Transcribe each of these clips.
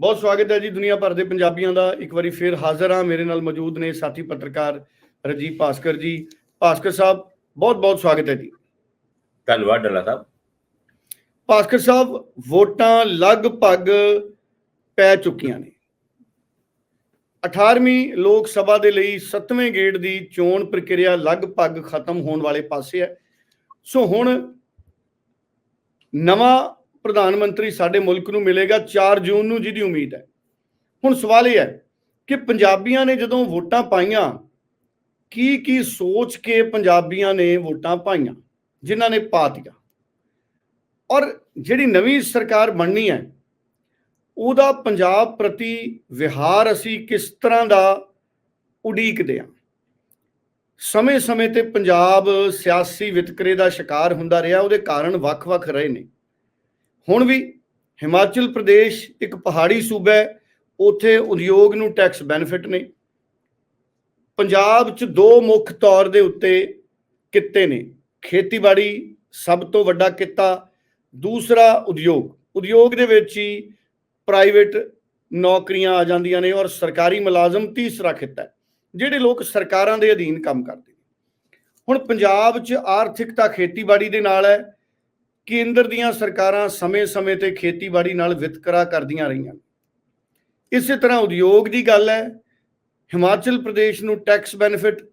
ਬਹੁਤ ਸਵਾਗਤ ਹੈ ਜੀ ਦੁਨੀਆ ਭਰ ਦੇ ਪੰਜਾਬੀਆਂ ਦਾ। ਇੱਕ ਵਾਰੀ ਫੇਰ ਹਾਜ਼ਰ ਹਾਂ। ਮੇਰੇ ਨਾਲ ਮੌਜੂਦ ਨੇ ਸਾਥੀ ਪੱਤਰਕਾਰ ਰਜੀਵ ਭਾਸਕਰ ਜੀ। ਭਾਸਕਰ ਸਾਹਿਬ ਬਹੁਤ ਬਹੁਤ ਸਵਾਗਤ ਹੈ ਜੀ। ਧੰਨਵਾਦ ਡੱਲਾ ਸਾਹਿਬ। ਭਾਸਕਰ ਸਾਹਿਬ ਵੋਟਾਂ ਲਗਭਗ ਪੈ ਚੁੱਕੀਆਂ ਨੇ। 18ਵੀਂ ਲੋਕ ਸਭਾ ਦੇ ਲਈ 7ਵੇਂ ਗੇੜ ਦੀ ਚੋਣ ਪ੍ਰਕਿਰਿਆ ਲਗਭਗ ਖਤਮ ਹੋਣ ਵਾਲੇ ਪਾਸੇ ਹੈ। ਸੋ ਹੁਣ ਨਵਾਂ ਪ੍ਰਧਾਨ ਮੰਤਰੀ ਸਾਡੇ ਮੁਲਕ ਨੂੰ ਮਿਲੇਗਾ 4 ਜੂਨ ਨੂੰ, ਜਿਹਦੀ ਉਮੀਦ ਹੈ। ਹੁਣ ਸਵਾਲ ਇਹ ਹੈ ਕਿ ਪੰਜਾਬੀਆਂ ਨੇ ਜਦੋਂ ਵੋਟਾਂ ਪਾਈਆਂ ਕੀ ਕੀ ਸੋਚ ਕੇ ਪੰਜਾਬੀਆਂ ਨੇ ਵੋਟਾਂ ਪਾਈਆਂ, ਜਿਨ੍ਹਾਂ ਨੇ ਪਾਤੀਆਂ ਔਰ ਜਿਹੜੀ ਨਵੀਂ ਸਰਕਾਰ ਬਣਨੀ ਹੈ, ਉਹਦਾ ਪੰਜਾਬ ਪ੍ਰਤੀ ਵਿਹਾਰ ਅਸੀਂ ਕਿਸ ਤਰ੍ਹਾਂ ਦਾ ਉਡੀਕਦੇ ਹਾਂ? ਸਮੇਂ-ਸਮੇਂ ਤੇ ਪੰਜਾਬ ਸਿਆਸੀ ਵਿਤਕਰੇ ਦਾ ਸ਼ਿਕਾਰ ਹੁੰਦਾ ਰਿਹਾ, ਉਹਦੇ ਕਾਰਨ ਵੱਖ-ਵੱਖ ਰਹੇ ਨੇ। ਹੁਣ ਵੀ ਹਿਮਾਚਲ ਪ੍ਰਦੇਸ਼ ਇੱਕ ਪਹਾੜੀ ਸੂਬਾ ਹੈ, ਉੱਥੇ ਉਦਯੋਗ ਨੂੰ ਟੈਕਸ ਬੈਨੀਫਿਟ ਨੇ। ਪੰਜਾਬ 'ਚ ਦੋ ਮੁੱਖ ਤੌਰ ਦੇ ਉੱਤੇ ਕਿੱਤੇ ਨੇ, ਖੇਤੀਬਾੜੀ ਸਭ ਤੋਂ ਵੱਡਾ ਕਿੱਤਾ, ਦੂਸਰਾ ਉਦਯੋਗ। ਉਦਯੋਗ ਦੇ ਵਿੱਚ ਹੀ ਪ੍ਰਾਈਵੇਟ ਨੌਕਰੀਆਂ ਆ ਜਾਂਦੀਆਂ ਨੇ ਔਰ ਸਰਕਾਰੀ ਮੁਲਾਜ਼ਮ ਤੀਸਰਾ ਕਿੱਤਾ ਹੈ, ਜਿਹੜੇ ਲੋਕ ਸਰਕਾਰਾਂ ਦੇ ਅਧੀਨ ਕੰਮ ਕਰਦੇ ਨੇ। ਹੁਣ ਪੰਜਾਬ 'ਚ ਆਰਥਿਕਤਾ ਖੇਤੀਬਾੜੀ ਦੇ ਨਾਲ ਹੈ ਕੇਂਦਰ ਦੀਆਂ ਸਰਕਾਰਾਂ ਸਮੇਂ-ਸਮੇਂ ਤੇ ਖੇਤੀਬਾੜੀ ਨਾਲ ਵਿਤਕਰਾ ਕਰਦੀਆਂ ਰਹੀਆਂ। ਇਸੇ ਤਰ੍ਹਾਂ ਉਦਯੋਗ ਦੀ ਗੱਲ ਹੈ। ਹਿਮਾਚਲ ਪ੍ਰਦੇਸ਼ ਨੂੰ ਟੈਕਸ ਬੈਨੀਫਿਟ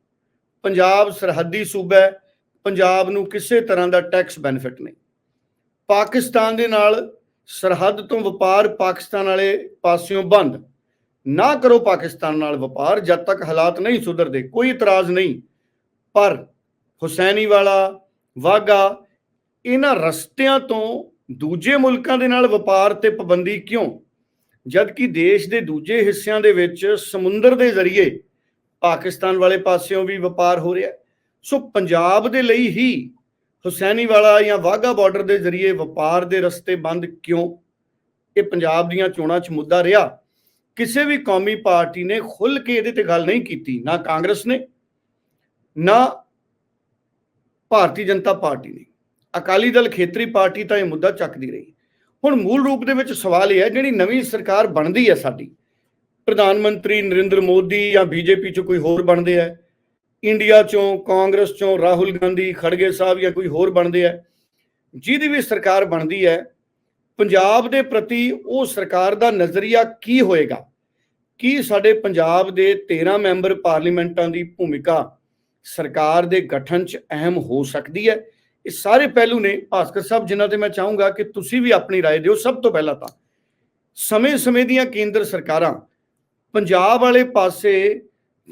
ਪੰਜਾਬ ਸਰਹੱਦੀ ਸੂਬਾ ਹੈ। ਪੰਜਾਬ ਨੂੰ ਕਿਸੇ ਤਰ੍ਹਾਂ ਦਾ ਟੈਕਸ ਬੈਨੀਫਿਟ ਨਹੀਂ। ਪਾਕਿਸਤਾਨ ਦੇ ਨਾਲ ਸਰਹੱਦ ਤੋਂ ਵਪਾਰ ਪਾਕਿਸਤਾਨ ਵਾਲੇ ਪਾਸਿਓਂ ਬੰਦ। ਨਾ ਕਰੋ ਪਾਕਿਸਤਾਨ ਨਾਲ ਵਪਾਰ, ਜਦ ਤੱਕ ਹਾਲਾਤ ਨਹੀਂ ਸੁਧਰਦੇ, ਕੋਈ ਇਤਰਾਜ਼ ਨਹੀਂ। ਪਰ ਹੁਸੈਨੀ ਵਾਲਾ ਵਾਗਾ ਇਹਨਾਂ ਰਸਤਿਆਂ ਤੋਂ ਦੂਜੇ ਮੁਲਕਾਂ ਦੇ ਨਾਲ ਵਪਾਰ ਤੇ ਪਾਬੰਦੀ ਕਿਉਂ? ਜਦ ਕਿ ਦੇਸ਼ ਦੇ ਦੂਜੇ ਹਿੱਸਿਆਂ ਦੇ ਵਿੱਚ ਸਮੁੰਦਰ ਦੇ ਜ਼ਰੀਏ ਪਾਕਿਸਤਾਨ ਵਾਲੇ ਪਾਸਿਓਂ ਵੀ ਵਪਾਰ ਹੋ ਰਿਹਾ ਸੋ ਪੰਜਾਬ ਦੇ ਲਈ ਹੀ ਹੁਸੈਨੀ ਵਾਲਾ ਜਾਂ ਵਾਗਾ ਬਾਰਡਰ ਦੇ ਜ਼ਰੀਏ ਵਪਾਰ ਦੇ ਰਸਤੇ ਬੰਦ ਕਿਉਂ? ਇਹ ਪੰਜਾਬ ਦੀਆਂ ਚੋਣਾਂ 'ਚ ਮੁੱਦਾ ਰਿਹਾ। ਕਿਸੇ ਵੀ ਕੌਮੀ ਪਾਰਟੀ ਨੇ ਖੁੱਲ ਕੇ ਇਹਦੇ ਤੇ ਗੱਲ ਨਹੀਂ ਕੀਤੀ, ਨਾ ਕਾਂਗਰਸ ਨੇ, ਨਾ ਭਾਰਤੀ ਜਨਤਾ ਪਾਰਟੀ ਨੇ। ਅਕਾਲੀ ਦਲ ਖੇਤਰੀ ਪਾਰਟੀ ਤਾਂ ਇਹ ਮੁੱਦਾ ਚੱਕਦੀ ਰਹੀ। ਹੁਣ ਮੂਲ ਰੂਪ ਦੇ ਵਿੱਚ ਸਵਾਲ ਇਹ ਹੈ, ਜਿਹੜੀ ਨਵੀਂ ਸਰਕਾਰ ਬਣਦੀ ਹੈ ਸਾਡੀ, ਪ੍ਰਧਾਨ ਮੰਤਰੀ ਨਰਿੰਦਰ ਮੋਦੀ ਜਾਂ ਬੀਜੇਪੀ 'ਚੋਂ ਕੋਈ ਹੋਰ ਬਣਦੇ ਆ, ਇੰਡੀਆ ਚੋਂ, ਕਾਂਗਰਸ ਚੋਂ, ਰਾਹੁਲ ਗਾਂਧੀ, ਖੜਗੇ ਸਾਹਿਬ ਜਾਂ ਕੋਈ ਹੋਰ ਬਣਦੇ ਆ, ਜਿਹਦੀ ਵੀ ਸਰਕਾਰ ਬਣਦੀ ਹੈ, ਪੰਜਾਬ ਦੇ ਪ੍ਰਤੀ ਉਹ ਸਰਕਾਰ ਦਾ ਨਜ਼ਰੀਆ ਕੀ ਹੋਏਗਾ? ਕੀ ਸਾਡੇ ਪੰਜਾਬ ਦੇ 13 ਮੈਂਬਰ ਪਾਰਲੀਮੈਂਟਾਂ ਦੀ ਭੂਮਿਕਾ ਸਰਕਾਰ ਦੇ ਗਠਨ 'ਚ ਅਹਿਮ ਹੋ ਸਕਦੀ ਹੈ? ਇਹ ਸਾਰੇ ਪਹਿਲੂ ਨੇ ਭਾਸਕਰ ਸਾਹਿਬ ਜਿਨ੍ਹਾਂ ਤੇ ਮੈਂ ਚਾਹੂੰਗਾ ਕਿ ਤੁਸੀਂ ਵੀ ਆਪਣੀ رائے ਦਿਓ ਸਭ ਤੋਂ ਪਹਿਲਾਂ ਤਾਂ ਸਮੇਂ-ਸਮੇਂ ਦੀਆਂ ਕੇਂਦਰ ਸਰਕਾਰਾਂ ਪੰਜਾਬ ਵਾਲੇ ਪਾਸੇ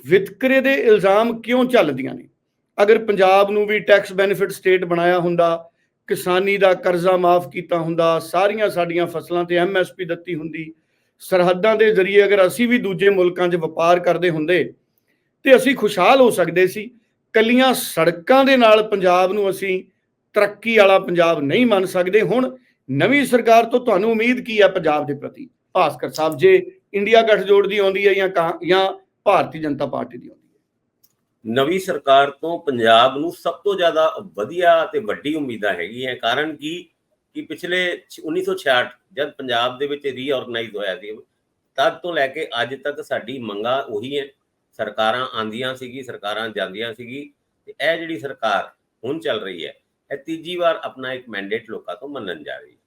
ਵਿਤਕਰੇ ਦੇ ਇਲਜ਼ਾਮ ਕਿਉਂ ਚੱਲਦੀਆਂ ਨੇ ਅਗਰ ਪੰਜਾਬ ਨੂੰ ਵੀ ਟੈਕਸ ਬੈਨੀਫਿਟ ਸਟੇਟ ਬਣਾਇਆ ਹੁੰਦਾ ਕਿਸਾਨੀ ਦਾ ਕਰਜ਼ਾ ਮਾਫ ਕੀਤਾ ਹੁੰਦਾ ਸਾਰੀਆਂ ਸਾਡੀਆਂ ਫਸਲਾਂ ਤੇ ਐਮਐਸਪੀ ਦਿੱਤੀ ਹੁੰਦੀ ਸਰਹੱਦਾਂ ਦੇ ਜ਼ਰੀਏ ਅਗਰ ਅਸੀਂ ਵੀ ਦੂਜੇ ਮੁਲਕਾਂ 'ਚ ਵਪਾਰ ਕਰਦੇ ਹੁੰਦੇ ਤੇ ਅਸੀਂ ਖੁਸ਼ਹਾਲ ਹੋ ਸਕਦੇ ਸੀ ਕੱਲੀਆਂ ਸੜਕਾਂ ਦੇ ਨਾਲ ਪੰਜਾਬ ਨੂੰ ਅਸੀਂ ਤਰੱਕੀ ਵਾਲਾ ਪੰਜਾਬ ਨਹੀਂ ਮੰਨ ਸਕਦੇ। ਹੁਣ ਨਵੀਂ ਸਰਕਾਰ ਤੋਂ ਤੁਹਾਨੂੰ ਉਮੀਦ ਕੀ ਹੈ ਪੰਜਾਬ ਦੇ ਪ੍ਰਤੀ? ਭਾਸਕਰ ਸਾਹਿਬ, ਜੇ ਇੰਡੀਆ ਗੱਠਜੋੜ ਦੀ ਆਉਂਦੀ ਹੈ ਜਾਂ ਜਾਂ ਭਾਰਤੀ ਜਨਤਾ ਪਾਰਟੀ ਦੀ ਆਉਂਦੀ ਹੈ? ਨਵੀਂ ਸਰਕਾਰ ਤੋਂ ਪੰਜਾਬ ਨੂੰ ਸਭ ਤੋਂ ਜ਼ਿਆਦਾ ਵਧੀਆ ਤੇ ਵੱਡੀ ਉਮੀਦਾਂ ਹੈਗੀਆਂ, ਕਾਰਨ ਕੀ? ਕਿ ਪਿਛਲੇ 1966 ਜਦ ਪੰਜਾਬ ਦੇ ਵਿੱਚ ਰੀਆਰਗਨਾਈਜ਼ ਹੋਇਆ ਸੀ, ਤਦ ਤੋਂ ਲੈ ਕੇ ਅੱਜ ਤੱਕ ਸਾਡੀ ਮੰਗਾਂ ਉਹੀ ਹੈ। ਸਰਕਾਰਾਂ ਆਂਦੀਆਂ ਸੀਗੀ, ਸਰਕਾਰਾਂ ਜਾਂਦੀਆਂ ਸੀਗੀ, ਤੇ ਇਹ ਜਿਹੜੀ ਸਰਕਾਰ ਹੁਣ ਚੱਲ ਰਹੀ ਹੈ ਇਹ ਤੀਜੀ ਵਾਰ ਆਪਣਾ ਇੱਕ ਮੈਂਡੇਟ ਲੋਕਾਂ ਤੋਂ ਮੰਨਣ ਜਾ ਰਹੀ।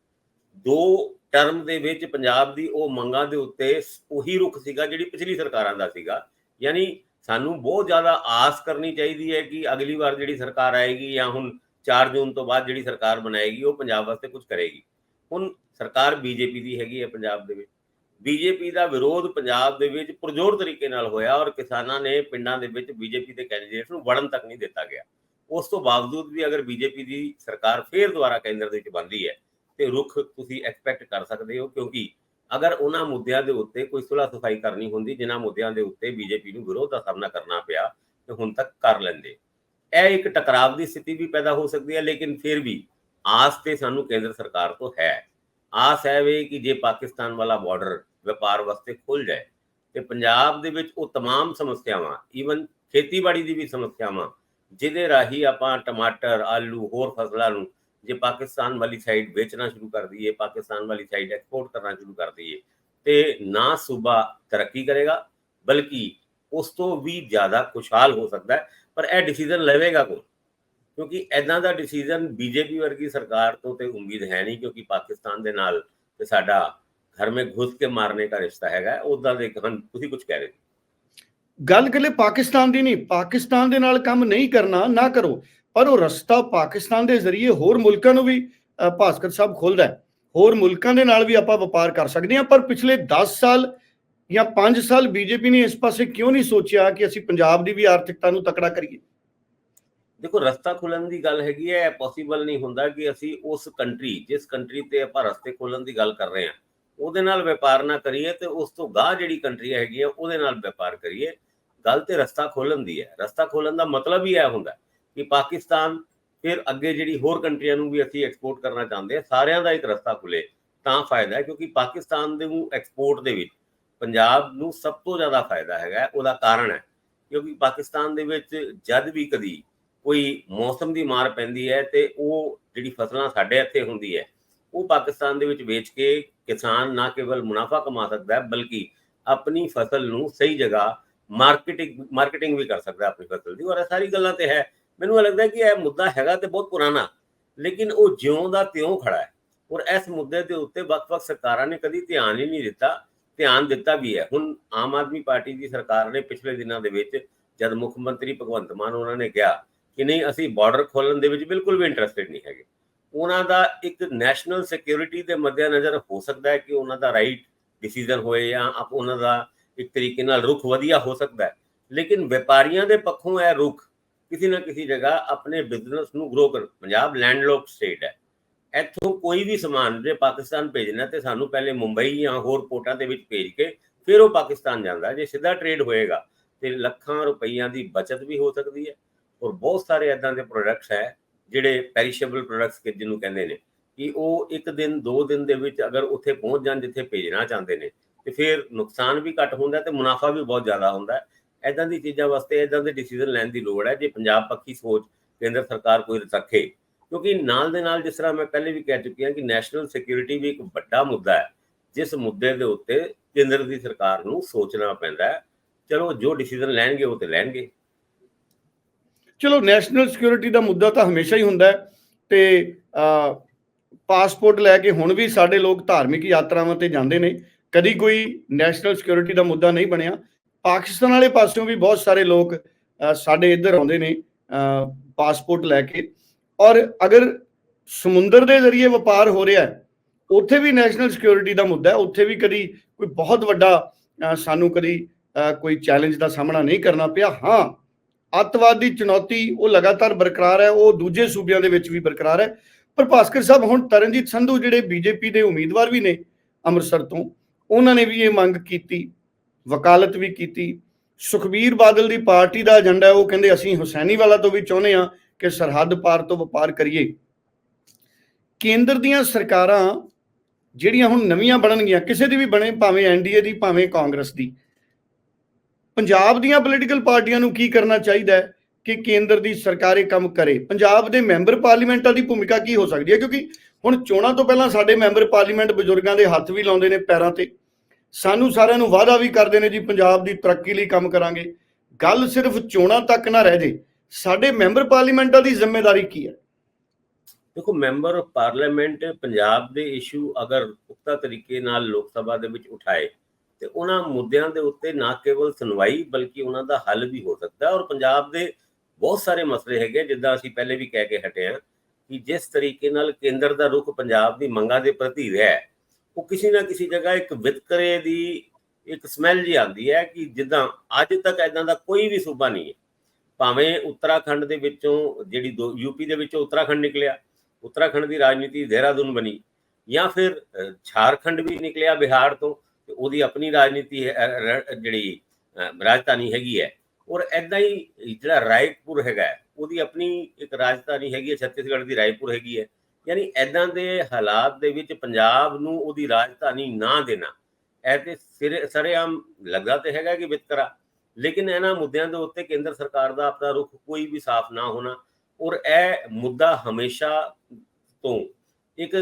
ਦੋ ਟਰਮ ਦੇ ਵਿੱਚ ਪੰਜਾਬ ਦੀ ਉਹ ਮੰਗਾਂ ਦੇ ਉੱਤੇ ਉਹੀ ਰੁਖ ਸੀਗਾ ਜਿਹੜੀ ਪਿਛਲੀ ਸਰਕਾਰਾਂ ਦਾ ਸੀਗਾ। ਯਾਨੀ ਸਾਨੂੰ ਬਹੁਤ ਜ਼ਿਆਦਾ ਆਸ ਕਰਨੀ ਚਾਹੀਦੀ ਹੈ ਕਿ ਅਗਲੀ ਵਾਰ ਜਿਹੜੀ ਸਰਕਾਰ ਆਏਗੀ ਜਾਂ ਹੁਣ 4 ਜੂਨ ਤੋਂ ਬਾਅਦ ਜਿਹੜੀ ਸਰਕਾਰ ਬਣਾਏਗੀ, ਉਹ ਪੰਜਾਬ ਵਾਸਤੇ ਕੁਝ ਕਰੇਗੀ। ਹੁਣ ਸਰਕਾਰ ਬੀਜੇਪੀ ਦੀ ਹੈਗੀ ਹੈ ਪੰਜਾਬ ਦੇ ਵਿੱਚ। ਬੀਜੇਪੀ ਦਾ ਵਿਰੋਧ ਪੰਜਾਬ ਦੇ ਵਿੱਚ ਪੁਰਜੋਰ ਤਰੀਕੇ ਨਾਲ ਹੋਇਆ ਔਰ ਕਿਸਾਨਾਂ ਨੇ ਪਿੰਡਾਂ ਦੇ ਵਿੱਚ ਬੀਜੇਪੀ ਦੇ ਕੈਂਡੀਡੇਟਸ ਨੂੰ ਵੜਨ ਤੱਕ ਨਹੀਂ ਦਿੱਤਾ ਗਿਆ। ਉਸ ਤੋਂ ਬਾਵਜੂਦ ਵੀ ਅਗਰ ਬੀਜੇਪੀ ਦੀ ਸਰਕਾਰ ਫੇਰ ਦੁਬਾਰਾ ਕੇਂਦਰ ਦੇ ਵਿੱਚ ਬੰਦੀ ਹੈ ਤੇ ਰੁਖ ਤੁਸੀਂ ਐਕਸਪੈਕਟ ਕਰ ਸਕਦੇ ਹੋ ਕਿਉਂਕਿ ਅਗਰ ਉਹਨਾਂ ਮੁੱਦਿਆਂ ਦੇ ਉੱਤੇ ਕੋਈ ਸੁਲਾ ਸਫਾਈ ਕਰਨੀ ਹੁੰਦੀ ਜਿਨ੍ਹਾਂ ਮੁੱਦਿਆਂ ਦੇ ਉੱਤੇ ਬੀਜੇਪੀ ਨੂੰ ਵਿਰੋਧ ਦਾ ਸਾਹਮਣਾ ਕਰਨਾ ਪਿਆ ਤੇ ਹੁਣ ਤੱਕ ਕਰ ਲੈਂਦੇ ਇਹ ਇੱਕ ਟਕਰਾਵ ਦੀ ਸਥਿਤੀ ਵੀ ਪੈਦਾ ਹੋ ਸਕਦੀ ਹੈ ਲੇਕਿਨ ਫਿਰ ਵੀ ਆਸ ਤੇ ਸਾਨੂੰ ਕੇਂਦਰ ਸਰਕਾਰ ਤੋਂ ਹੈ ਆਸ ਹੈ ਵੇ ਕਿ ਜੇ ਪਾਕਿਸਤਾਨ ਵਾਲਾ ਬਾਰਡਰ ਵਪਾਰ ਵਾਸਤੇ ਖੁੱਲ ਜਾਏ ਤੇ ਪੰਜਾਬ ਦੇ ਵਿੱਚ ਉਹ तमाम ਸਮੱਸਿਆਵਾਂ ਈਵਨ ਖੇਤੀਬਾੜੀ ਦੀ ਵੀ ਸਮੱਸਿਆਵਾਂ ਜਿਹਦੇ ਰਾਹੀਂ ਆਪਾਂ ਟਮਾਟਰ, ਆਲੂ, ਹੋਰ ਫਸਲਾਂ ਨੂੰ ਜੇ ਪਾਕਿਸਤਾਨ ਵਾਲੀ ਸਾਈਡ ਵੇਚਣਾ ਸ਼ੁਰੂ ਕਰ ਦਈਏ, ਪਾਕਿਸਤਾਨ ਵਾਲੀ ਸਾਈਡ ਐਕਸਪੋਰਟ ਕਰਨਾ ਸ਼ੁਰੂ ਕਰ ਦਈਏ, ਤੇ ਨਾ ਸੂਬਾ ਤਰੱਕੀ ਕਰੇਗਾ, ਬਲਕਿ ਉਸ ਤੋਂ ਵੀ ਜ਼ਿਆਦਾ ਖੁਸ਼ਹਾਲ ਹੋ ਸਕਦਾ ਹੈ, ਪਰ ਇਹ ਡਿਸੀਜਨ ਲਵੇਗਾ ਕੌਣ ਕਿਉਂਕਿ ਐਦਾਂ ਦਾ ਡਿਸੀਜਨ ਬੀਜੇਪੀ ਵਰਗੀ ਸਰਕਾਰ ਤੋਂ ਤੇ ਉਮੀਦ ਹੈ ਨਹੀਂ, ਕਿਉਂਕਿ ਪਾਕਿਸਤਾਨ ਦੇ ਨਾਲ ਤੇ ਸਾਡਾ ਘਰ ਮੇ ਘੁਸ ਕੇ ਮਾਰਨੇ ਦਾ ਰਿਸ਼ਤਾ ਹੈਗਾ ਉਦਾਂ ਦੇ ਹਨ, ਤੁਸੀਂ ਕੁਝ ਕਹਿ ਰਹੇ ਸੀ। ਗੱਲ ਕਲੇ ਪਾਕਿਸਤਾਨ ਦੀ ਨਹੀਂ, ਪਾਕਿਸਤਾਨ ਦੇ ਨਾਲ ਕੰਮ ਨਹੀਂ ਕਰਨਾ, ਨਾ ਕਰੋ। ਪਰ ਉਹ ਰਸਤਾ ਪਾਕਿਸਤਾਨ ਦੇ ਜ਼ਰੀਏ ਹੋਰ ਮੁਲਕਾਂ ਨੂੰ ਵੀ ਭਾਸਕਰ ਸਾਹਿਬ ਖੋਲਦਾ ਹੈ। ਹੋਰ ਮੁਲਕਾਂ ਦੇ ਨਾਲ ਵੀ ਆਪਾਂ ਵਪਾਰ ਕਰ ਸਕਦੇ ਹਾਂ, ਪਰ ਪਿਛਲੇ 10 ਸਾਲ ਜਾਂ 5 ਸਾਲ ਬੀਜੇਪੀ ਨੇ ਇਸ ਪਾਸੇ ਕਿਉਂ ਨਹੀਂ ਸੋਚਿਆ ਕਿ ਅਸੀਂ ਪੰਜਾਬ ਦੀ ਵੀ ਆਰਥਿਕਤਾ ਨੂੰ ਤਕੜਾ ਕਰੀਏ? ਦੇਖੋ, ਰਸਤਾ ਖੁੱਲਣ ਦੀ ਗੱਲ ਹੈਗੀ ਹੈ ਪੋਸੀਬਲ ਨਹੀਂ ਹੁੰਦਾ ਕਿ ਅਸੀਂ ਉਸ ਕੰਟਰੀ ਜਿਸ ਕੰਟਰੀ ਤੇ ਆਪਾਂ ਰਸਤੇ ਖੋਲਣ ਦੀ ਗੱਲ ਕਰ ਰਹੇ ਹਾਂ, ਉਹਦੇ ਨਾਲ ਵਪਾਰ ਨਾ ਕਰੀਏ ਤੇ ਉਸ ਤੋਂ ਗਾਹ ਜਿਹੜੀ ਕੰਟਰੀ ਹੈਗੀ ਹੈ, ਉਹਦੇ ਨਾਲ ਵਪਾਰ ਕਰੀਏ। ਗੱਲ ਤੇ ਰਸਤਾ ਖੋਲਣ ਦੀ ਹੈ। ਰਸਤਾ ਖੋਲਣ ਦਾ ਮਤਲਬ ਹੀ ਇਹ ਹੁੰਦਾ ਕਿ ਪਾਕਿਸਤਾਨ ਫਿਰ ਅੱਗੇ ਜਿਹੜੀ ਹੋਰ ਕੰਟਰੀਆਂ ਨੂੰ ਵੀ ਅਸੀਂ ਐਕਸਪੋਰਟ ਕਰਨਾ ਚਾਹੁੰਦੇ ਹਾਂ, ਸਾਰਿਆਂ ਦਾ ਇੱਕ ਰਸਤਾ ਖੁੱਲੇ ਤਾਂ ਫਾਇਦਾ ਹੈ, ਕਿਉਂਕਿ ਪਾਕਿਸਤਾਨ ਦੇ ਨੂੰ ਐਕਸਪੋਰਟ ਦੇ ਵਿੱਚ ਪੰਜਾਬ ਨੂੰ ਸਭ ਤੋਂ ਜ਼ਿਆਦਾ ਫਾਇਦਾ ਹੈਗਾ, ਉਹਦਾ ਕਾਰਨ ਹੈ। ਕਿਉਂਕਿ ਪਾਕਿਸਤਾਨ ਦੇ ਵਿੱਚ ਜਦ ਵੀ ਕਦੀ ਕੋਈ ਮੌਸਮ ਦੀ ਮਾਰ ਪੈਂਦੀ ਹੈ ਤੇ ਉਹ ਜਿਹੜੀ ਫਸਲਾਂ ਸਾਡੇ ਇੱਥੇ ਹੁੰਦੀ ਹੈ, ਉਹ ਪਾਕਿਸਤਾਨ ਦੇ ਵਿੱਚ ਵੇਚ ਕੇ ਕਿਸਾਨ ਨਾ ਕੇਵਲ ਮੁਨਾਫਾ ਕਮਾ ਸਕਦਾ ਹੈ, ਬਲਕਿ ਆਪਣੀ ਫਸਲ ਨੂੰ ਸਹੀ ਜਗ੍ਹਾ ਮਾਰਕੀਟਿੰਗ ਮਾਰਕੀਟਿੰਗ ਵੀ ਕਰ ਸਕਦਾ ਆਪਣੀ ਫਸਲ ਦੀ, ਔਰ ਇਹ ਸਾਰੀ ਗੱਲਾਂ ਤੇ ਹੈ। ਮੈਨੂੰ ਇਹ ਲੱਗਦਾ ਕਿ ਇਹ ਮੁੱਦਾ ਹੈਗਾ ਤੇ ਬਹੁਤ ਪੁਰਾਣਾ, ਲੇਕਿਨ ਉਹ ਜਿਉਂ ਦਾ ਤਿਉਂ ਖੜਾ ਹੈ। ਔਰ ਇਸ ਮੁੱਦੇ ਦੇ ਉੱਤੇ ਵੱਖ-ਵੱਖ ਸਰਕਾਰਾਂ ਨੇ ਕਦੀ ਧਿਆਨ ਹੀ ਨਹੀਂ ਦਿੱਤਾ, ਧਿਆਨ ਦਿੱਤਾ ਵੀ ਹੈ। ਹੁਣ ਆਮ ਆਦਮੀ ਪਾਰਟੀ ਦੀ ਸਰਕਾਰ ਨੇ ਪਿਛਲੇ ਦਿਨਾਂ ਦੇ ਵਿੱਚ ਜਦ ਮੁੱਖ ਮੰਤਰੀ ਭਗਵੰਤ ਮਾਨ ਉਹਨਾਂ ਨੇ ਕਿਹਾ ਕਿ ਨਹੀਂ, ਅਸੀਂ ਬਾਰਡਰ ਖੋਲਣ ਦੇ ਵਿੱਚ ਬਿਲਕੁਲ ਵੀ ਇੰਟਰਸਟਿਡ ਨਹੀਂ ਹੈਗੇ। ਉਹਨਾਂ ਦਾ ਇੱਕ ਨੈਸ਼ਨਲ ਸਿਕਿਉਰਿਟੀ ਦੇ ਮੱਦੇਨਜ਼ਰ ਹੋ ਸਕਦਾ ਹੈ ਕਿ ਉਹਨਾਂ ਦਾ ਰਾਈਟ ਡਿਸੀਜਨ ਹੋਏ ਜਾਂ ਆਪ ਉਹਨਾਂ ਦਾ ਇੱਕ ਤਰੀਕੇ ਨਾਲ ਰੁਖ ਵਧੀਆ ਹੋ ਸਕਦਾ ਹੈ। ਲੇਕਿਨ ਵਪਾਰੀਆਂ ਦੇ ਪੱਖੋਂ ਇਹ ਰੁਖ ਕਿਸੇ ਨਾ ਕਿਸੇ ਜਗ੍ਹਾ ਆਪਣੇ ਬਿਜ਼ਨਸ ਨੂੰ ਗਰੋ ਕਰ ਪੰਜਾਬ ਲੈਂਡਲੋਕ ਸਟੇਟ ਹੈ। ਇੱਥੋਂ ਕੋਈ ਵੀ ਸਮਾਨ ਜੇ ਪਾਕਿਸਤਾਨ ਭੇਜਣਾ ਤੇ ਸਾਨੂੰ ਪਹਿਲੇ ਮੁੰਬਈ ਜਾਂ ਹੋਰ ਪੋਰਟਾਂ ਦੇ ਵਿੱਚ ਭੇਜ ਕੇ ਫਿਰ ਉਹ ਪਾਕਿਸਤਾਨ ਜਾਂਦਾ ਜੇ ਸਿੱਧਾ ਟ੍ਰੇਡ ਹੋਏਗਾ ਤੇ ਲੱਖਾਂ ਰੁਪਈਆਂ ਦੀ ਬਚਤ ਵੀ ਹੋ ਸਕਦੀ ਹੈ ਔਰ ਬਹੁਤ ਸਾਰੇ ਇਦਾਂ ਦੇ ਪ੍ਰੋਡਕਟਸ ਹੈ ਜਿਹੜੇ ਪੈਰੀਸ਼ੇਬਲ ਪ੍ਰੋਡਕਟਸ ਕਿ ਜਿਹਨੂੰ ਕਹਿੰਦੇ ਨੇ ਕਿ ਉਹ ਇੱਕ ਦਿਨ, ਦੋ ਦਿਨ ਦੇ ਵਿੱਚ ਅਗਰ ਉੱਥੇ ਪਹੁੰਚ ਜਾਣ ਜਿੱਥੇ ਭੇਜਣਾ ਚਾਹੁੰਦੇ ਨੇ ਤੇ ਫਿਰ ਨੁਕਸਾਨ ਵੀ ਘੱਟ ਹੁੰਦਾ ਤੇ ਮੁਨਾਫਾ ਵੀ ਬਹੁਤ ਜ਼ਿਆਦਾ ਹੁੰਦਾ। ਐਦਾਂ ਦੀ ਚੀਜ਼ਾਂ ਵਾਸਤੇ ਐਦਾਂ ਦੇ ਡਿਸੀਜਨ ਲੈਣ ਦੀ ਲੋੜ ਹੈ, ਜੇ ਪੰਜਾਬ ਪੱਖੀ ਸੋਚ ਕੇਂਦਰ ਸਰਕਾਰ ਕੋਈ ਰੱਖੇ। ਕਿਉਂਕਿ ਨਾਲ ਦੇ ਨਾਲ ਜਿਸ ਤਰ੍ਹਾਂ ਮੈਂ ਪਹਿਲੇ ਵੀ ਕਹਿ ਚੁੱਕੀ ਹਾਂ ਕਿ ਨੈਸ਼ਨਲ ਸਿਕਿਉਰਿਟੀ ਵੀ ਇੱਕ ਵੱਡਾ ਮੁੱਦਾ ਹੈ, ਜਿਸ ਮੁੱਦੇ ਦੇ ਉੱਤੇ ਕੇਂਦਰ ਦੀ ਸਰਕਾਰ ਨੂੰ ਸੋਚਣਾ ਪੈਂਦਾ ਹੈ। ਚਲੋ, ਜੋ ਡਿਸੀਜਨ ਲੈਣਗੇ ਉਹ ਤੇ ਲੈਣਗੇ। ਚਲੋ ਨੈਸ਼ਨਲ ਸਿਕਿਉਰਿਟੀ ਦਾ ਮੁੱਦਾ ਤਾਂ ਹਮੇਸ਼ਾ ਹੀ ਹੁੰਦਾ ਤੇ ਪਾਸਪੋਰਟ ਲੈ ਕੇ ਹੁਣ ਵੀ ਸਾਡੇ ਲੋਕ ਧਾਰਮਿਕ ਯਾਤਰਾਵਾਂ ਤੇ ਜਾਂਦੇ ਨੇ। ਕਦੀ ਕੋਈ ਨੈਸ਼ਨਲ ਸਿਕਿਉਰਿਟੀ ਦਾ ਮੁੱਦਾ ਨਹੀਂ ਬਣਿਆ। ਪਾਕਿਸਤਾਨ ਵਾਲੇ ਪਾਸਿਓਂ ਵੀ ਬਹੁਤ ਸਾਰੇ ਲੋਕ ਸਾਡੇ ਇੱਧਰ ਆਉਂਦੇ ਨੇ ਪਾਸਪੋਰਟ ਲੈ ਕੇ। ਔਰ ਅਗਰ ਸਮੁੰਦਰ ਦੇ ਜ਼ਰੀਏ ਵਪਾਰ ਹੋ ਰਿਹਾ ਹੈ, ਉੱਥੇ ਵੀ ਨੈਸ਼ਨਲ ਸਿਕਿਉਰਿਟੀ ਦਾ ਮੁੱਦਾ ਹੈ। ਉੱਥੇ ਵੀ ਕਦੀ ਕੋਈ ਬਹੁਤ ਵੱਡਾ ਸਾਨੂੰ ਕਦੀ ਕੋਈ ਚੈਲੰਜ ਦਾ ਸਾਹਮਣਾ ਨਹੀਂ ਕਰਨਾ ਪਿਆ। ਹਾਂ, ਅੱਤਵਾਦ ਦੀ ਚੁਣੌਤੀ ਉਹ ਲਗਾਤਾਰ ਬਰਕਰਾਰ ਹੈ, ਉਹ ਦੂਜੇ ਸੂਬਿਆਂ ਦੇ ਵਿੱਚ ਵੀ ਬਰਕਰਾਰ ਹੈ। ਪਰ ਭਾਸਕਰ ਸਾਹਿਬ, ਹੁਣ ਤਰਨਜੀਤ ਸੰਧੂ ਜਿਹੜੇ ਬੀਜੇਪੀ ਦੇ ਉਮੀਦਵਾਰ ਵੀ ਨੇ ਅੰਮ੍ਰਿਤਸਰ ਤੋਂ ਉਹਨਾਂ ਨੇ ਵੀ ਇਹ ਮੰਗ ਕੀਤੀ, ਵਕਾਲਤ ਵੀ ਕੀਤੀ। ਸੁਖਬੀਰ ਬਾਦਲ ਦੀ ਪਾਰਟੀ ਦਾ ਏਜੰਡਾ, ਉਹ ਕਹਿੰਦੇ, ਅਸੀਂ ਹੁਸੈਨੀ ਵਾਲਾ ਤੋਂ ਵੀ ਚਾਹੁੰਦੇ ਆ ਕਿ ਸਰਹੱਦ ਪਾਰ ਤੋਂ ਵਪਾਰ ਕਰੀਏ। ਕੇਂਦਰ ਦੀਆਂ ਸਰਕਾਰਾਂ ਜਿਹੜੀਆਂ ਹੁਣ ਨਵੀਆਂ ਬਣਨਗੀਆਂ, ਕਿਸੇ ਦੀ ਵੀ ਬਣੇ, ਭਾਵੇਂ ਐਨਡੀਏ ਦੀ, ਭਾਵੇਂ ਕਾਂਗਰਸ ਦੀ। ਪੰਜਾਬ ਦੀਆਂ ਪੋਲੀਟੀਕਲ ਪਾਰਟੀਆਂ ਨੂੰ ਕੀ ਕਰਨਾ ਚਾਹੀਦਾ ਹੈ ਕਿ ਕੇਂਦਰ ਦੀ ਸਰਕਾਰ ਇਹ ਕੰਮ ਕਰੇ? ਪੰਜਾਬ ਦੇ ਮੈਂਬਰ ਪਾਰਲੀਮੈਂਟਾਂ ਦੀ ਭੂਮਿਕਾ ਕੀ ਹੋ ਸਕਦੀ ਹੈ? ਕਿਉਂਕਿ ਹੁਣ ਚੋਣਾਂ ਤੋਂ ਪਹਿਲਾਂ ਸਾਡੇ ਮੈਂਬਰ ਪਾਰਲੀਮੈਂਟ ਬਜ਼ੁਰਗਾਂ ਦੇ ਹੱਥ ਵੀ ਲਾਉਂਦੇ ਨੇ ਪੈਰਾਂ ਤੇ। ਸਾਨੂੰ ਸਾਰਿਆਂ ਨੂੰ ਵਾਅਦਾ ਵੀ ਕਰਦੇ ਨੇ ਜੀ ਪੰਜਾਬ ਦੀ ਤਰੱਕੀ ਲਈ ਕੰਮ ਕਰਾਂਗੇ। ਗੱਲ ਸਿਰਫ ਚੋਣਾਂ ਤੱਕ ਨਾ ਰਹਿ ਜੇ ਸਾਡੇ ਮੈਂਬਰ ਪਾਰਲੀਮੈਂਟਾਂ ਦੀ ਜ਼ਿੰਮੇਵਾਰੀ ਕੀ ਹੈ? ਦੇਖੋ ਮੈਂਬਰ ਆਫ ਪਾਰਲੀਮੈਂਟ ਪੰਜਾਬ ਦੇ ਇਸ਼ੂ ਅਗਰ ਪੁਖਤਾ ਤਰੀਕੇ ਨਾਲ ਲੋਕ ਸਭਾ ਦੇ ਵਿੱਚ ਉਠਾਏ ਤੇ ਉਹਨਾਂ ਮੁੱਦਿਆਂ ਦੇ ਉੱਤੇ ਨਾ ਕੇਵਲ ਸੁਣਵਾਈ ਬਲਕਿ ਉਹਨਾਂ ਦਾ ਹੱਲ ਵੀ ਹੋ ਸਕਦਾ ਔਰ ਪੰਜਾਬ ਦੇ ਬਹੁਤ ਸਾਰੇ ਮਸਲੇ ਹੈਗੇ ਜਿੱਦਾਂ ਅਸੀਂ ਪਹਿਲੇ ਵੀ ਕਹਿ ਕੇ ਹਟੇ ਹਾਂ ਕਿ ਜਿਸ ਤਰੀਕੇ ਨਾਲ ਕੇਂਦਰ ਦਾ ਰੁਖ ਪੰਜਾਬ ਦੀ ਮੰਗਾਂ ਦੇ ਪ੍ਰਤੀ ਰਿਹਾ ਹੈ, ਉਹ ਕਿਸੇ ਨਾ ਕਿਸੇ ਜਗ੍ਹਾ ਇੱਕ ਵਿਤਕਰੇ ਦੀ ਇੱਕ ਸਮੈਲ ਜੀ ਆਉਂਦੀ ਹੈ ਕਿ ਜਿੱਦਾਂ ਅੱਜ ਤੱਕ ਐਦਾਂ ਦਾ ਕੋਈ ਵੀ ਸੂਬਾ ਨਹੀਂ ਹੈ। ਭਾਵੇਂ ਉੱਤਰਾਖੰਡ ਦੇ ਵਿੱਚੋਂ ਜਿਹੜੀ ਯੂਪੀ ਦੇ ਵਿੱਚੋਂ ਉੱਤਰਾਖੰਡ ਨਿਕਲਿਆ, ਉੱਤਰਾਖੰਡ ਦੀ ਰਾਜਨੀਤੀ ਦੇਹਰਾਦੂਨ ਬਣੀ ਜਾਂ ਫਿਰ ਝਾਰਖੰਡ ਵੀ ਨਿਕਲਿਆ ਬਿਹਾਰ ਤੋਂ ਤੇ ਉਹਦੀ ਆਪਣੀ ਰਾਜਨੀਤੀ ਹੈ ਜਿਹੜੀ ਰਾਜਧਾਨੀ ਹੈਗੀ ਹੈ। ਔਰ ਐਦਾਂ ਹੀ ਜਿਹੜਾ ਰਾਏਪੁਰ ਹੈਗਾ ਉਹਦੀ ਆਪਣੀ ਇੱਕ ਰਾਜਧਾਨੀ ਹੈਗੀ ਹੈ, ਛੱਤੀਸਗੜ੍ਹ ਦੀ ਰਾਏਪੁਰ ਹੈਗੀ ਹੈ। ਯਾਨੀ ਐਦਾਂ ਦੇ ਹਾਲਾਤ ਦੇ ਵਿੱਚ ਪੰਜਾਬ ਨੂੰ ਉਹਦੀ ਰਾਜਧਾਨੀ ਨਾ ਦੇਣਾ, ਇਹ ਤੇ ਸਿਰੇ, ਸਰੇਆਮ ਲੱਗਦਾ ਤੇ ਹੈਗਾ ਕਿ ਵਿਤਕਰਾ। ਲੇਕਿਨ ਇਹਨਾਂ ਮੁੱਦਿਆਂ ਦੇ ਉੱਤੇ ਕੇਂਦਰ ਸਰਕਾਰ ਦਾ ਆਪਣਾ ਰੁਖ ਕੋਈ ਵੀ ਸਾਫ਼ ਨਾ ਹੋਣਾ, ਔਰ ਇਹ ਮੁੱਦਾ ਹਮੇਸ਼ਾ ਤੋਂ ਇੱਕ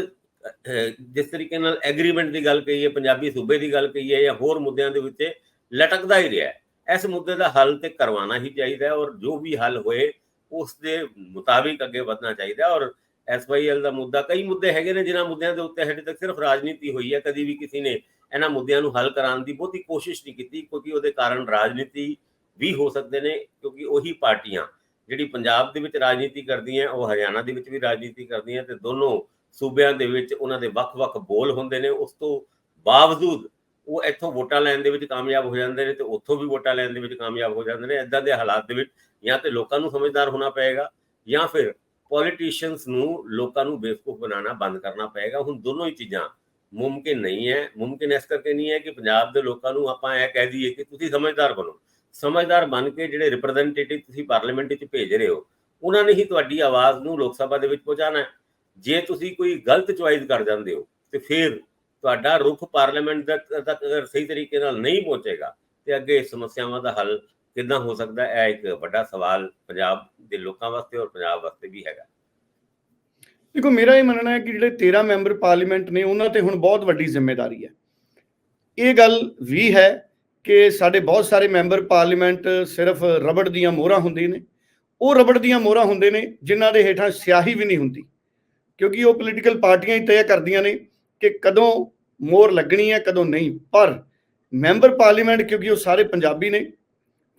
ਜਿਸ ਤਰੀਕੇ ਨਾਲ ਐਗਰੀਮੈਂਟ ਦੀ ਗੱਲ ਕਹੀਏ, ਪੰਜਾਬੀ ਸੂਬੇ ਦੀ ਗੱਲ ਕਹੀਏ ਜਾਂ ਹੋਰ ਮੁੱਦਿਆਂ ਦੇ ਵਿੱਚ ਲਟਕਦਾ ਹੀ ਰਿਹਾ ਇਸ ਮੁੱਦੇ ਦਾ ਹੱਲ ਤੇ ਕਰਵਾਉਣਾ ਹੀ ਚਾਹੀਦਾ ਔਰ ਜੋ ਵੀ ਹੱਲ ਹੋਏ, ਉਸ ਦੇ ਮੁਤਾਬਿਕ ਅੱਗੇ ਵਧਣਾ ਚਾਹੀਦਾ ਔਰ ਐਸਵਾਈਐਲ ਦਾ ਮੁੱਦਾ, ਕਈ ਮੁੱਦੇ ਹੈਗੇ ਨੇ ਜਿਨ੍ਹਾਂ ਮੁੱਦਿਆਂ ਦੇ ਉੱਤੇ ਹਜੇ ਤੱਕ ਸਿਰਫ ਰਾਜਨੀਤੀ ਹੋਈ ਹੈ, ਕਦੀ ਵੀ ਕਿਸੇ ਨੇ ਇਹਨਾਂ ਮੁੱਦਿਆਂ ਨੂੰ ਹੱਲ ਕਰਾਉਣ ਦੀ ਬਹੁਤੀ ਕੋਸ਼ਿਸ਼ ਨਹੀਂ ਕੀਤੀ, ਕਿਉਂਕਿ ਉਹਦੇ ਕਾਰਨ ਰਾਜਨੀਤੀ ਵੀ ਹੋ ਸਕਦੇ ਨੇ, ਕਿਉਂਕਿ ਉਹੀ ਪਾਰਟੀਆਂ ਜਿਹੜੀ ਪੰਜਾਬ ਦੇ ਵਿੱਚ ਰਾਜਨੀਤੀ ਕਰਦੀਆਂ, ਉਹ ਹਰਿਆਣਾ ਦੇ ਵਿੱਚ ਵੀ ਰਾਜਨੀਤੀ ਕਰਦੀਆਂ ਤੇ ਦੋਨੋਂ ਸੂਬਿਆਂ ਦੇ ਵਿੱਚ ਉਹਨਾਂ ਦੇ ਵੱਖ-ਵੱਖ ਬੋਲ ਹੁੰਦੇ ਨੇ, ਉਸ ਤੋਂ ਬਾਵਜੂਦ ਉਹ ਇੱਥੋਂ ਵੋਟਾਂ ਲੈਣ ਦੇ ਵਿੱਚ ਕਾਮਯਾਬ ਹੋ ਜਾਂਦੇ ਨੇ ਤੇ ਉੱਥੋਂ ਵੀ ਵੋਟਾਂ ਲੈਣ ਦੇ ਵਿੱਚ ਕਾਮਯਾਬ ਹੋ ਜਾਂਦੇ ਨੇ, ਇਦਾਂ ਦੇ ਹਾਲਾਤ ਦੇ ਵਿੱਚ ਜਾਂ ਤੇ ਲੋਕਾਂ ਨੂੰ ਸਮਝਦਾਰ ਹੋਣਾ ਪਏਗਾ ਜਾਂ ਫਿਰ ਪੋਲੀਟੀਸ਼ੀਅਨਸ ਨੂੰ ਲੋਕਾਂ ਨੂੰ ਬੇਵਕੂਫ ਬਣਾਉਣਾ ਬੰਦ ਕਰਨਾ ਪਏਗਾ। ਹੁਣ ਦੋਨੋਂ ਹੀ ਚੀਜ਼ਾਂ ਮੁਮਕਿਨ ਨਹੀਂ ਹੈ। ਮੁਮਕਿਨ ਇਸ ਕਰਕੇ ਨਹੀਂ ਹੈ ਕਿ ਪੰਜਾਬ ਦੇ ਲੋਕਾਂ ਨੂੰ ਆਪਾਂ ਇਹ ਕਹਿ ਦਈਏ ਕਿ ਤੁਸੀਂ ਸਮਝਦਾਰ ਬਣੋ। ਸਮਝਦਾਰ ਬਣ ਕੇ ਜਿਹੜੇ ਰਿਪਰੈਜ਼ੈਂਟੇਟਿਵ ਤੁਸੀਂ ਪਾਰਲੀਮੈਂਟ ਵਿੱਚ ਭੇਜ ਰਹੇ ਹੋ, ਉਹਨਾਂ ਨੇ ਹੀ ਤੁਹਾਡੀ ਆਵਾਜ਼ ਨੂੰ ਲੋਕ ਸਭਾ ਦੇ ਵਿੱਚ ਪਹੁੰਚਾਉਣਾ ਹੈ। ਜੇ ਤੁਸੀਂ ਕੋਈ ਗਲਤ ਚੁਆਇਸ ਕਰ ਜਾਂਦੇ ਹੋ ਤੇ ਫਿਰ ਤੁਹਾਡਾ ਰੁਖ ਪਾਰਲੀਮੈਂਟ ਤੱਕ ਸਹੀ ਤਰੀਕੇ ਨਾਲ ਨਹੀਂ ਪਹੁੰਚੇਗਾ ਤੇ ਅੱਗੇ ਸਮੱਸਿਆਵਾਂ ਦਾ ਹੱਲ ਕਿੱਦਾਂ ਹੋ ਸਕਦਾ ਹੈ? ਇਹ ਇੱਕ ਵੱਡਾ ਸਵਾਲ ਪੰਜਾਬ ਦੇ ਲੋਕਾਂ ਵਾਸਤੇ ਔਰ ਪੰਜਾਬ ਵਾਸਤੇ ਵੀ ਹੈਗਾ। ਦੇਖੋ, ਮੇਰਾ ਇਹ ਮੰਨਣਾ ਹੈ ਕਿ ਜਿਹੜੇ 13 ਮੈਂਬਰ ਪਾਰਲੀਮੈਂਟ ਨੇ, ਉਹਨਾਂ ਤੇ ਹੁਣ ਬਹੁਤ ਵੱਡੀ ਜ਼ਿੰਮੇਵਾਰੀ ਹੈ। ਇਹ ਗੱਲ ਵੀ ਹੈ ਕਿ ਸਾਡੇ ਬਹੁਤ ਸਾਰੇ ਮੈਂਬਰ ਪਾਰਲੀਮੈਂਟ ਸਿਰਫ ਰਬੜ ਦੀਆਂ ਮੋਹਰਾਂ ਹੁੰਦੀਆਂ ਨੇ। ਉਹ ਰਬੜ ਦੀਆਂ ਮੋਹਰਾਂ ਹੁੰਦੇ ਨੇ ਜਿਨ੍ਹਾਂ ਦੇ ਹੇਠਾਂ ਸਿਆਹੀ ਵੀ ਨਹੀਂ ਹੁੰਦੀ। ਕਿਉਂਕਿ ਉਹ ਪੋਲੀਟੀਕਲ ਪਾਰਟੀਆਂ ਹੀ ਤੈਅ ਕਰਦੀਆਂ ਨੇ ਕਿ ਕਦੋਂ ਮੋਹਰ ਲੱਗਣੀ ਹੈ, ਕਦੋਂ ਨਹੀਂ। ਪਰ ਮੈਂਬਰ ਪਾਰਲੀਮੈਂਟ, ਕਿਉਂਕਿ ਉਹ ਸਾਰੇ ਪੰਜਾਬੀ ਨੇ